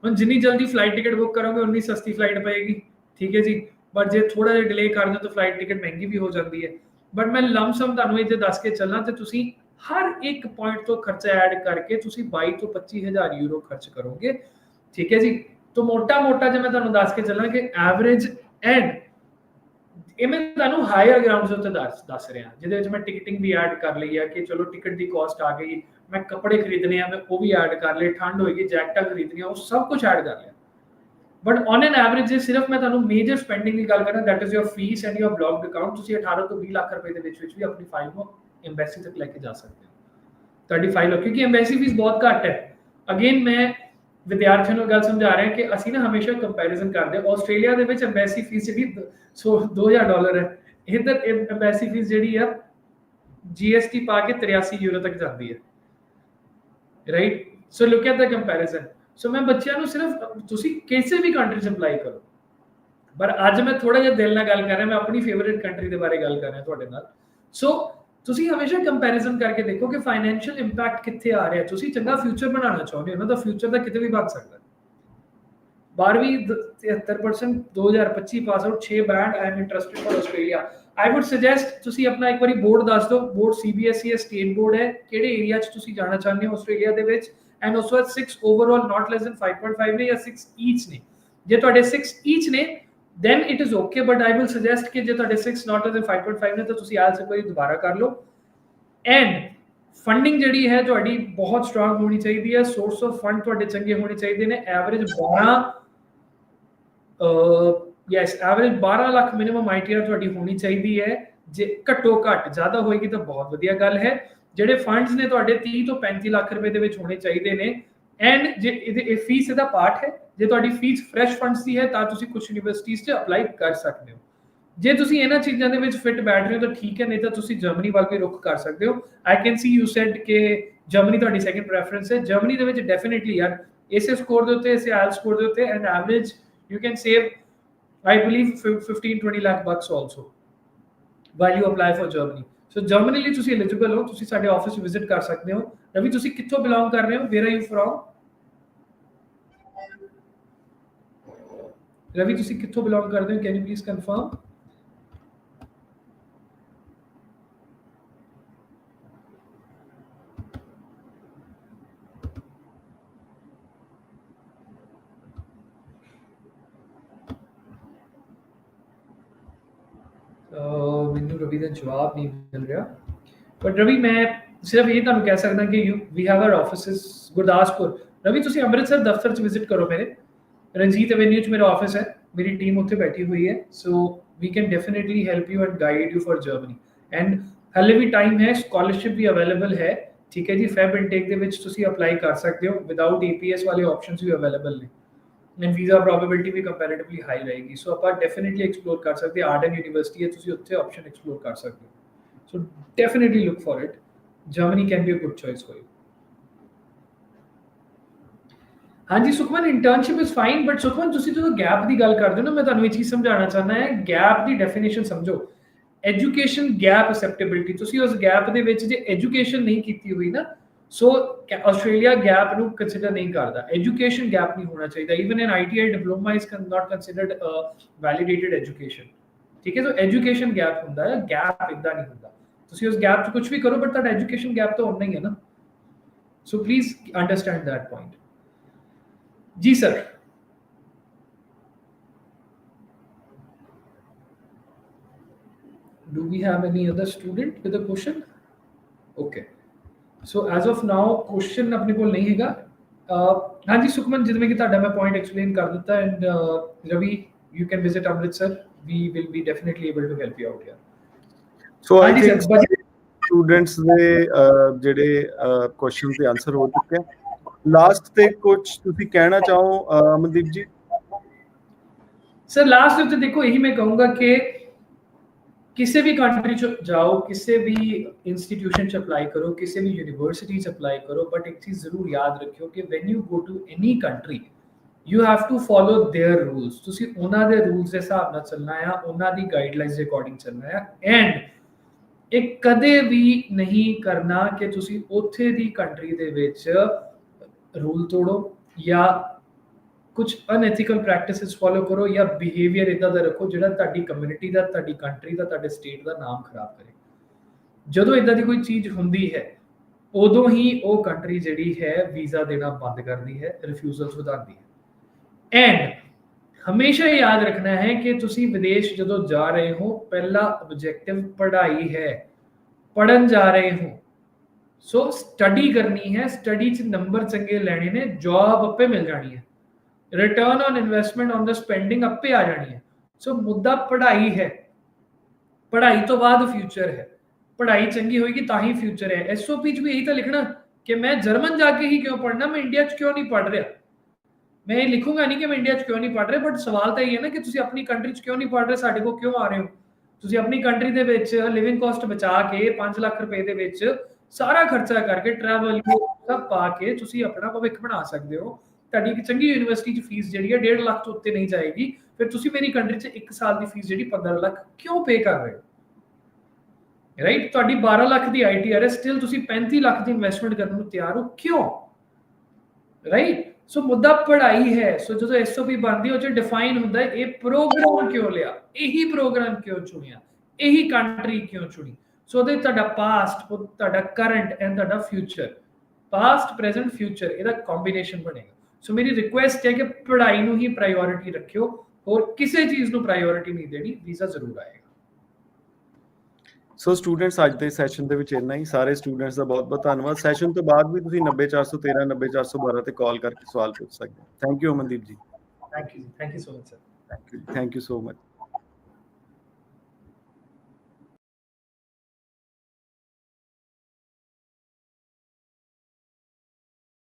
S2: ਹੁਣ ਜਿੰਨੀ ਜਲਦੀ ਫਲਾਈਟ ਟਿਕਟ ਬੁੱਕ ਕਰੋਗੇ, ਉਨੀ ਸਸਤੀ ਫਲਾਈਟ ਪਏਗੀ। ਠੀਕ ਹੈ ਜੀ? ਬਟ ਜੇ ਥੋੜਾ ਜਿਹਾ ਡਿਲੇ ਕਰ ਦਿਓ ਤਾਂ ਫਲਾਈਟ ਟਿਕਟ ਮਹਿੰਗੀ ਵੀ ਹੋ ਜਾਂਦੀ ਹੈ। ਬਟ ਮੈਂ ਲਮਸਮ ਤੁਹਾਨੂੰ ਇਹ ਜੇ ਦੱਸ ਕੇ ਚੱਲਾਂ ਤੇ ਤੁਸੀਂ ਹਰ ਇੱਕ ਪੁਆਇੰਟ ਤੋਂ ਖਰਚਾ ਐਡ ਕਰਕੇ ਤੁਸੀਂ 22 ਤੋਂ 25000 ਯੂਰੋ ਖਰਚ ਕਰੋਗੇ। ਠੀਕ ਹੈ ਜੀ? ਤੋਂ ਮੋਟਾ ਮੋਟਾ ਜੇ ਮੈਂ ਤੁਹਾਨੂੰ ਦੱਸ ਕੇ ਚੱਲਾਂ ਕਿ ਐਵਰੇਜ ਐਂਡ ਇਹ ਮੈਂ ਤੁਹਾਨੂੰ ਹਾਇਰ ਗਰਾਊਂਡਸ ਉੱਤੇ ਦੱਸ ਦੱਸ ਰਿਹਾ। ਜਿਹਦੇ ਵਿੱਚ ਮੈਂ ਟਿਕਟਿੰਗ ਵੀ ਐਡ ਕਰ ਲਈ ਹੈ ਕਿ ਚਲੋ ਟਿਕਟ ਦੀ ਕਾਸਟ ਆ ਗਈ, ਮੈਂ ਕੱਪੜੇ ਖਰੀਦਣੇ ਆ, ਮੈਂ ਉਹ ਵੀ ਐਡ ਕਰ ਲਏ, ਠੰਡ ਹੋਏਗੀ ਜੈਕਟਾਂ ਖਰੀਦਣੀਆਂ, ਉਹ ਸਭ ਕੁਝ ਐਡ ਕਰ ਲਿਆ। ਬਟ ਔਨ ਐਨ ਐਵਰੇਜ ਜੇ ਸਿਰਫ ਮੈਂ ਤੁਹਾਨੂੰ ਮੇਜਰ ਸਪੈਂਡਿੰਗ ਦੀ ਗੱਲ ਕਰਾਂ that is your fees and your blocked account ਤੁਸੀਂ 18 ਤੋਂ 20 ਲੱਖ ਰੁਪਏ ਦੇ ਵਿੱਚ ਵਿੱਚ ਵੀ ਆਪਣੀ ਫਾਈਲ ਨੂੰ ਐਮਬੈਸੀ ਤੱਕ ਲੈ ਕੇ ਜਾ ਸਕਦੇ ਹੋ ਤੁਹਾਡੀ ਫਾਈਲ ਕਿਉਂਕਿ ਐਮਬੈਸੀ ਫੀਸ ਬਹੁਤ ਘੱਟ ਹੈ ਅਗੇਨ ਮੈਂ ਵਿਦਿਆਰਥੀਆਂ ਨੂੰ ਗੱਲ ਸਮਝਾ ਰਿਹਾ ਕਿ ਅਸੀਂ ਨਾ ਹਮੇਸ਼ਾ ਕੰਪੈਰੀਜ਼ਨ ਕਰਦੇ ਹਾਂ ਆਸਟ੍ਰੇਲੀਆ ਦੇ ਵਿੱਚ ਐਮਬੈਸੀ ਫੀਸ ਜਿਹੜੀ ਸੋ 2000 ਡਾਲਰ ਹੈ ਇਧਰ ਐਮਬੈਸੀ ਫੀਸ ਜਿਹੜੀ ਆ ਜੀਐਸਟੀ ਪਾ ਕੇ 83 ਯੂਰੋ ਤੱਕ ਜਾਂਦੀ ਹੈ right so look at the comparison so ਮੈਂ ਬੱਚਿਆਂ ਨੂੰ ਸਿਰਫ ਤੁਸੀਂ ਕਿਸੇ ਵੀ ਕੰਟਰੀ 'ਚ ਅਪਲਾਈ ਕਰੋ ਪਰ ਅੱਜ ਮੈਂ ਥੋੜਾ ਜਿਹਾ ਦਿਲ ਨਾਲ ਗੱਲ ਕਰ ਰਿਹਾ ਮੈਂ ਆਪਣੀ ਫੇਵਰਿਟ ਕੰਟਰੀ ਦੇ ਬਾਰੇ ਗੱਲ ਕਰ ਰਿਹਾ ਤੁਹਾਡੇ ਨਾਲ ਸੋ ਤੁਸੀਂ ਹਮੇਸ਼ਾ ਕੰਪੈਰੀਜ਼ਨ ਕਰਕੇ ਦੇਖੋ ਕਿ ਫਾਈਨੈਂਸ਼ੀਅਲ ਇੰਪੈਕਟ ਕਿੱਥੇ ਆ ਰਿਹਾ ਤੁਸੀਂ ਚੰਗਾ ਫਿਊਚਰ ਬਣਾਉਣਾ ਚਾਹੁੰਦੇ ਹੋ ਨਾ ਤਾਂ ਫਿਊਚਰ ਦਾ ਕਿਤੇ ਵੀ ਬਣ ਸਕਦਾ 12ਵੀਂ 73% 2025 pass out 6 band I am interested for Australia I would suggest ਤੁਸੀਂ ਆਪਣਾ ਇੱਕ ਵਾਰੀ ਬੋਰਡ ਦੱਸ ਦਿਓ। ਬੋਰਡ ਸੀਬੀਐਸਈ ਹੈ ਸਟੇਟ ਬੋਰਡ ਹੈ। ਕਿਹੜੇ ਏਰੀਆ 'ਚ ਤੁਸੀਂ ਜਾਣਾ ਚਾਹੁੰਦੇ ਹੋ ਆਸਟ੍ਰੇਲੀਆ ਦੇ ਵਿੱਚ? ਐਂਡ ਉਸ ਵਾਰ 6 ਓਵਰਆਲ ਨਾਟ ਲੈਸ ਦੈਨ 5.5 ਨੇ ਜਾਂ 6 ਈਚ ਨੇ? ਜੇ ਤੁਹਾਡੇ 6 ਈਚ ਨੇ then it is okay, but i will suggest ਕਿ ਜੇ ਤੁਹਾਡੇ 6 not less 5.5 ਨੇ ਤਾਂ ਤੁਸੀਂ ਆਇਲਸ ਇੱਕ ਦੁਬਾਰਾ ਕਰ ਲਓ ਐਂਡ ਫੰਡਿੰਗ ਜਿਹੜੀ ਹੈ ਤੁਹਾਡੀ ਬਹੁਤ ਸਟਰੋਂਗ ਹੋਣੀ ਚਾਹੀਦੀ ਹੈ ਸੋਰਸ ਆਫ ਫੰਡ ਤੁਹਾਡੇ ਚੰਗੇ ਹੋਣੇ ਚਾਹੀਦੇ ਨੇ average 12 yes average 12 lakh minimum ITR ਤੁਹਾਡੀ ਹੋਣੀ ਚਾਹੀਦੀ ਹੈ ਜੇ ਘੱਟੋ ਘੱਟ ਜ਼ਿਆਦਾ ਹੋਏਗੀ ਤਾਂ ਬਹੁਤ ਵਧੀਆ ਗੱਲ ਹੈ ਜਿਹੜੇ ਫੰਡਸ ਨੇ ਤੁਹਾਡੇ 30 ਤੋਂ 35 ਲੱਖ ਰੁਪਏ ਦੇ ਵਿੱਚ ਹੋਣੇ ਚਾਹੀਦੇ ਨੇ ਐਂਡ ਜੇ ਇਹਦੇ ਇਹ ਫੀਸ ਇਹਦਾ ਪਾਰਟ ਹੈ ਜੇ ਤੁਹਾਡੀ ਫੀਸ ਫਰੈਸ਼ ਫੰਡਸ ਦੀ ਹੈ, ਤਾਂ ਤੁਸੀਂ ਕੁਝ ਯੂਨੀਵਰਸਿਟੀਜ਼ 'ਚ ਅਪਲਾਈ ਕਰ ਸਕਦੇ ਹੋ। ਜੇ ਤੁਸੀਂ ਇਹਨਾਂ ਚੀਜ਼ਾਂ ਦੇ ਵਿੱਚ ਫਿੱਟ ਬੈਠ ਰਹੇ ਹੋ, ਤਾਂ ਠੀਕ ਹੈ, ਨਹੀਂ ਤਾਂ ਤੁਸੀਂ ਜਰਮਨੀ ਵੱਲ ਵੀ ਰੁਖ ਕਰ ਸਕਦੇ ਹੋ। I can see you said ਕਿ ਜਰਮਨੀ ਤੁਹਾਡੀ ਸੈਕੰਡ ਪ੍ਰੈਫਰੈਂਸ ਹੈ। ਜਰਮਨੀ ਦੇ ਵਿੱਚ ਡੈਫੀਨਿਟਲੀ ਯਾਰ ਇਸੇ ਸਕੋਰ ਦੇ ਉੱਤੇ ਇਸੇ ਆਇਲ ਸਕੋਰ ਦੇ ਉੱਤੇ and average you can save I believe 15 20 lakh bucks also while you apply for Germany. So Germany ਲਈ ਤੁਸੀਂ ਐਲੀਜੀਬਲ ਹੋ, ਤੁਸੀਂ ਸਾਡੇ ਆਫਿਸ ਵਿਜ਼ਿਟ ਕਰ ਸਕਦੇ ਹੋ। ਰਵੀ ਤੁਸੀਂ ਕਿੱਥੋਂ ਬਿਲੋਂਗ ਕਰ ਰਹੇ ਹੋ? Where are you from Ravi ਤੁਸੀਂ ਕਿੱਥੋਂ ਬਿਲੋਂਗ ਕਰਦੇ ਹੋ can you please confirm uh ਮੈਨੂੰ ਰਵੀ ਦਾ ਜਵਾਬ ਨਹੀਂ ਮਿਲ ਰਿਹਾ ਬਟ ਰਵੀ ਮੈਂ ਸਿਰਫ ਇਹ ਤੁਹਾਨੂੰ ਕਹਿ ਸਕਦਾ ਕਿ you we have our offices Gurdaspur Ravi ਤੁਸੀਂ ਅੰਮ੍ਰਿਤਸਰ ਦਫ਼ਤਰ 'ਚ ਵਿਜ਼ਿਟ ਕਰੋ ਮੇਰੇ ਰਣਜੀਤ ਐਵੇਨਿਊ 'ਚ ਮੇਰਾ ਆਫਿਸ ਹੈ, ਮੇਰੀ ਟੀਮ ਉੱਥੇ ਬੈਠੀ ਹੋਈ ਹੈ so we can definitely help you and guide you for Germany and ਹਲੇ ਵੀ ਟਾਈਮ ਹੈ ਸਕਾਲਰਸ਼ਿਪ ਵੀ ਅਵੇਲੇਬਲ ਹੈ, ਠੀਕ ਹੈ ਜੀ? ਫੈਬ ਇਨਟੇਕ ਦੇ ਵਿੱਚ ਤੁਸੀਂ ਅਪਲਾਈ ਕਰ ਸਕਦੇ ਹੋ ਵਿਦਆਊਟ ਏਪੀਐਸ ਵਾਲੇ ਆਪਸ਼ਨਸ ਵੀ ਅਵੇਲੇਬਲ ਨੇ। ਐਂਡ ਵੀਜ਼ਾ ਪ੍ਰੋਬੇਬਿਲਿਟੀ ਵੀ ਕੰਪੈਰੀਟਿਵਲੀ ਹਾਈ ਰਹੇਗੀ। ਸੋ ਆਪਾਂ ਡੈਫੀਨਿਟਲੀ ਐਕਸਪਲੋਰ ਕਰ ਸਕਦੇ ਆਰਡਨ ਯੂਨੀਵਰਸਿਟੀ ਹੈ, ਤੁਸੀਂ ਉੱਥੇ ਆਪਸ਼ਨ ਐਕਸਪਲੋਰ ਕਰ ਸਕਦੇ ਹੋ। So definitely look for it Germany can be a good choice for you ਹਾਂਜੀ, Sukhman internship is fine but Sukhman, ਤੁਸੀਂ ਜਦੋਂ ਗੈਪ ਦੀ ਗੱਲ ਕਰਦੇ ਹੋ ਨਾ, ਮੈਂ ਤੁਹਾਨੂੰ ਇਹ ਚੀਜ਼ ਸਮਝਾਉਣਾ ਚਾਹੁੰਦਾ ਹਾਂ ਗੈਪ ਦੀ ਡੈਫੀਨੇਸ਼ਨ ਸਮਝੋ। ਐਜੂਕੇਸ਼ਨ ਗੈਪ ਅਸੈਪਟੇਬਿਲਿਟੀ ਤੁਸੀਂ ਉਸ ਗੈਪ ਦੇ ਵਿੱਚ ਜੇ ਐਜੂਕੇਸ਼ਨ ਨਹੀਂ ਕੀਤੀ ਹੋਈ ਨਾ ਸੋ ਆਸਟ੍ਰੇਲੀਆ ਗੈਪ ਨੂੰ ਕੰਸੀਡਰ ਨਹੀਂ ਕਰਦਾ। ਐਜੂਕੇਸ਼ਨ ਗੈਪ ਨਹੀਂ ਹੋਣਾ ਚਾਹੀਦਾ। Even an ITI diploma is not considered validated education ਠੀਕ ਹੈ ਸੋ ਐਜੂਕੇਸ਼ਨ ਗੈਪ ਹੁੰਦਾ ਹੈ ਗੈਪ ਇਦਾਂ ਨਹੀਂ ਹੁੰਦਾ। ਤੁਸੀਂ ਉਸ ਗੈਪ 'ਚ ਕੁਝ ਵੀ ਕਰੋ ਬਟ ਤੁਹਾਡਾ ਐਜੂਕੇਸ਼ਨ ਗੈਪ ਤਾਂ ਹੋਣਾ ਹੀ ਹੈ ਨਾ। So please understand that point ਜੀ sir. Do we have any other student with a question? Okay. So as of now question ਆਪਣੇ ਕੋਲ ਨਹੀਂ ਹੈਗਾ ਹਾਂਜੀ ਸੁਖਮਨ ਜਿਵੇਂ ਕਿ ਤੁਹਾਡਾ ਮੈਂ ਪੁਆਇੰਟ ਐਕਸਪਲੇਨ ਕਰ ਦਿੱਤਾ and Ravi you can visit Amritsar we will be definitely able to help you out here
S1: so I think students ਦੇ ਜਿਹੜੇ ਕੁਐਸਚਨ ਤੇ ਆਨਸਰ ਹੋ ਚੁੱਕੇ ਆ। ਲਾਸਟ ਤੇ ਕੁਝ ਤੁਸੀਂ ਕਹਿਣਾ ਚਾਹੋ ਅਹ, ਅਮਨਦੀਪ ਜੀ
S2: ਸਰ ਲਾਸਟ ਦੇ ਉੱਤੇ ਦੇਖੋ ਇਹੀ ਮੈਂ ਕਹੂੰਗਾ ਕਿ ਕਿਸੇ ਵੀ ਕੰਟਰੀ ਚ ਜਾਓ ਕਿਸੇ ਵੀ ਇੰਸਟੀਟਿਊਸ਼ਨ ਚ ਅਪਲਾਈ ਕਰੋ ਕਿਸੇ ਵੀ ਯੂਨੀਵਰਸਿਟੀ ਚ ਅਪਲਾਈ ਕਰੋ ਬਟ ਇੱਕ ਚੀਜ਼ ਜ਼ਰੂਰ ਯਾਦ ਰੱਖਿਓ ਕਿ when you go to any country you have to follow their rules ਤੁਸੀਂ ਉਹਨਾਂ ਦੇ ਰੂਲਸ ਦੇ ਹਿਸਾਬ ਨਾਲ ਚੱਲਣਾ ਆ ਉਹਨਾਂ ਦੀ ਗਾਈਡਲਾਈਨਸ ਦੇ ਅਕੋਰਡਿੰਗ ਚੱਲਣਾ ਆ ਐਂਡ ਇਹ ਕਦੇ ਵੀ ਨਹੀਂ ਕਰਨਾ ਕਿ ਤੁਸੀਂ ਉੱਥੇ ਦੀ ਕੰਟਰੀ ਦੇ ਵਿੱਚ ਰੂਲ ਤੋੜੋ ਜਾਂ ਕੁਝ ਅਨਐਥੀਕਲ ਪ੍ਰੈਕਟਿਸਿਸ ਫੋਲੋ ਕਰੋ ਜਾਂ ਬਿਹੇਵੀਅਰ ਇਦਾਂ ਦਾ ਰੱਖੋ ਜਿਹੜਾ ਤੁਹਾਡੀ ਕਮਿਊਨਿਟੀ ਦਾ, ਤੁਹਾਡੀ ਕੰਟਰੀ ਦਾ, ਤੁਹਾਡੇ ਸਟੇਟ ਦਾ ਨਾਮ ਖਰਾਬ ਕਰੇ। ਜਦੋਂ ਇਦਾਂ ਦੀ ਕੋਈ ਚੀਜ਼ ਹੁੰਦੀ ਹੈ, ਉਦੋਂ ਹੀ ਉਹ ਕੰਟਰੀ ਜਿਹੜੀ ਹੈ ਵੀਜ਼ਾ ਦੇਣਾ ਬੰਦ ਕਰਦੀ ਹੈ ਰਿਫਿਊਜ਼ਲਸ ਵਧਾਉਂਦੀ ਹੈ। ਐਂਡ ਹਮੇਸ਼ਾ ਯਾਦ ਰੱਖਣਾ ਹੈ ਕਿ ਤੁਸੀਂ ਵਿਦੇਸ਼ ਜਦੋਂ ਜਾ ਰਹੇ ਹੋ, ਪਹਿਲਾ ਆਬਜੈਕਟਿਵ ਪੜ੍ਹਾਈ ਹੈ। ਪੜਨ ਜਾ ਰਹੇ ਹੋ। ਸੋ ਸਟੱਡੀ ਕਰਨੀ ਹੈ ਸਟੱਡੀ 'ਚ ਨੰਬਰ ਚੰਗੇ ਲੈਣੇ ਨੇ ਜੌਬ ਆਪੇ ਮਿਲ ਜਾਣੀ ਹੈ return on investment on the spending ਆਪੇ ਆ ਜਾਣੀ ਹੈ ਸੋ ਮੁੱਦਾ ਪੜ੍ਹਾਈ ਹੈ ਪੜ੍ਹਾਈ ਤੋਂ ਬਾਅਦ ਫਿਊਚਰ ਹੈ ਪੜ੍ਹਾਈ ਚੰਗੀ ਹੋਏਗੀ ਤਾਂ ਹੀ ਫਿਊਚਰ ਹੈ ਐਸਓਪੀ 'ਚ ਵੀ ਇਹੀ ਤਾਂ ਲਿਖਣਾ ਕਿ ਮੈਂ ਜਰਮਨ ਜਾ ਕੇ ਹੀ ਕਿਉਂ ਪੜ੍ਹਨਾ ਮੈਂ ਇੰਡੀਆ 'ਚ ਕਿਉਂ ਨਹੀਂ ਪੜ੍ਹ ਰਿਹਾ ਮੈਂ ਇਹ ਲਿਖੂੰਗਾ ਨਹੀਂ ਕਿ ਮੈਂ ਇੰਡੀਆ 'ਚ ਕਿਉਂ ਨਹੀਂ ਪੜ੍ਹ ਰਿਹਾ ਬਟ ਸਵਾਲ ਤਾਂ ਇਹ ਹੈ ਨਾ ਕਿ ਤੁਸੀਂ ਆਪਣੀ ਕੰਟਰੀ 'ਚ ਕਿਉਂ ਨਹੀਂ ਪੜ੍ਹ ਰਹੇ ਸਾਡੇ ਕੋਲ ਕਿਉਂ ਆ ਰਹੇ ਹੋ ਤੁਸੀਂ ਆਪਣੀ ਕੰਟਰੀ ਦੇ ਵਿੱਚ ਲਿਵਿੰਗ ਕਾਸਟ ਬਚਾ ਕੇ 5 ਲੱਖ ਰੁਪਏ ਦੇ ਵਿੱਚ ਸਾਰਾ ਖਰਚਾ ਕਰਕੇ ਟਰੈਵਲ ਸਭ ਪਾ ਕੇ ਤੁਸੀਂ ਆਪਣਾ ਭਵਿੱਖ ਬਣਾ ਸਕਦੇ ਹੋ। ਤੁਹਾਡੀ ਇੱਕ ਚੰਗੀ ਯੂਨੀਵਰਸਿਟੀ 'ਚ ਫੀਸ ਜਿਹੜੀ ਹੈ 1.5 ਲੱਖ ਤੋਂ ਉੱਤੇ ਨਹੀਂ ਜਾਏਗੀ। ਫਿਰ ਤੁਸੀਂ ਮੇਰੀ ਕੰਟਰੀ 'ਚ 1 ਸਾਲ ਦੀ ਫੀਸ ਜਿਹੜੀ 15 ਲੱਖ ਕਿਉਂ ਪੇ ਕਰ ਰਹੇ ਹੋ? ਰਾਈਟ ਤੁਹਾਡੀ 12 ਲੱਖ ਦੀ ਆਈਟੀਆਰ ਹੈ ਸਟਿਲ ਤੁਸੀਂ 35 ਲੱਖ ਦੀ ਇਨਵੈਸਟਮੈਂਟ ਕਰਨ ਨੂੰ ਤਿਆਰ ਹੋ। ਕਿਉਂ? ਰਾਈਟ ਸੋ ਮੁੱਦਾ ਪੜ੍ਹਾਈ ਹੈ। ਸੋ ਜਦੋਂ ਐਸਓਪੀ ਬਣਦੀ ਉਹ ਚ ਡਿਫਾਈਨ ਹੁੰਦਾ ਇਹ ਪ੍ਰੋਗਰਾਮ ਕਿਉਂ ਲਿਆ? ਇਹੀ ਪ੍ਰੋਗਰਾਮ ਕਿਉਂ ਚੁਣਿਆ? ਇਹੀ ਕੰਟਰੀ ਕਿਉਂ ਚੁਣੀ? ਸੋ ਉਹਦੇ ਤੁਹਾਡਾ ਪਾਸਟ ਤੁਹਾਡਾ ਕਰੰਟ ਐਂਡ ਤੁਹਾਡਾ ਫਿਊਚਰ ਪਾਸਟ ਪ੍ਰੈਜ਼ੈਂਟ ਫਿਊਚਰ ਇਹਦਾ ਕੰਬੀਨੇਸ਼ਨ ਬਣੇਗਾ ਸੋ ਮੇਰੀ ਰਿਕੁਐਸਟ ਹੈ ਕਿ ਪੜ੍ਹਾਈ ਨੂੰ ਹੀ ਪ੍ਰਾਇੋਰਿਟੀ ਰੱਖਿਓ ਹੋਰ ਕਿਸੇ ਚੀਜ਼ ਨੂੰ ਪ੍ਰਾਇੋਰਿਟੀ ਨਹੀਂ ਦੇਣੀ ਵੀਜ਼ਾ ਜ਼ਰੂਰ ਆਏਗਾ
S1: ਸੋ ਸਟੂਡੈਂਟਸ ਅੱਜ ਦੇ ਸੈਸ਼ਨ ਦੇ ਵਿੱਚ ਇੰਨਾ ਹੀ ਸਾਰੇ ਸਟੂਡੈਂਟਸ ਦਾ ਬਹੁਤ ਬਹੁਤ ਧੰਨਵਾਦ ਸੈਸ਼ਨ ਤੋਂ ਬਾਅਦ ਵੀ ਤੁਸੀਂ 90413 90412 ਤੇ ਕਾਲ ਕਰਕੇ ਸਵਾਲ ਪੁੱਛ ਸਕਦੇ ਹੋ thank you Amandeep ji
S2: thank you thank you so much sir
S1: thank you thank you so much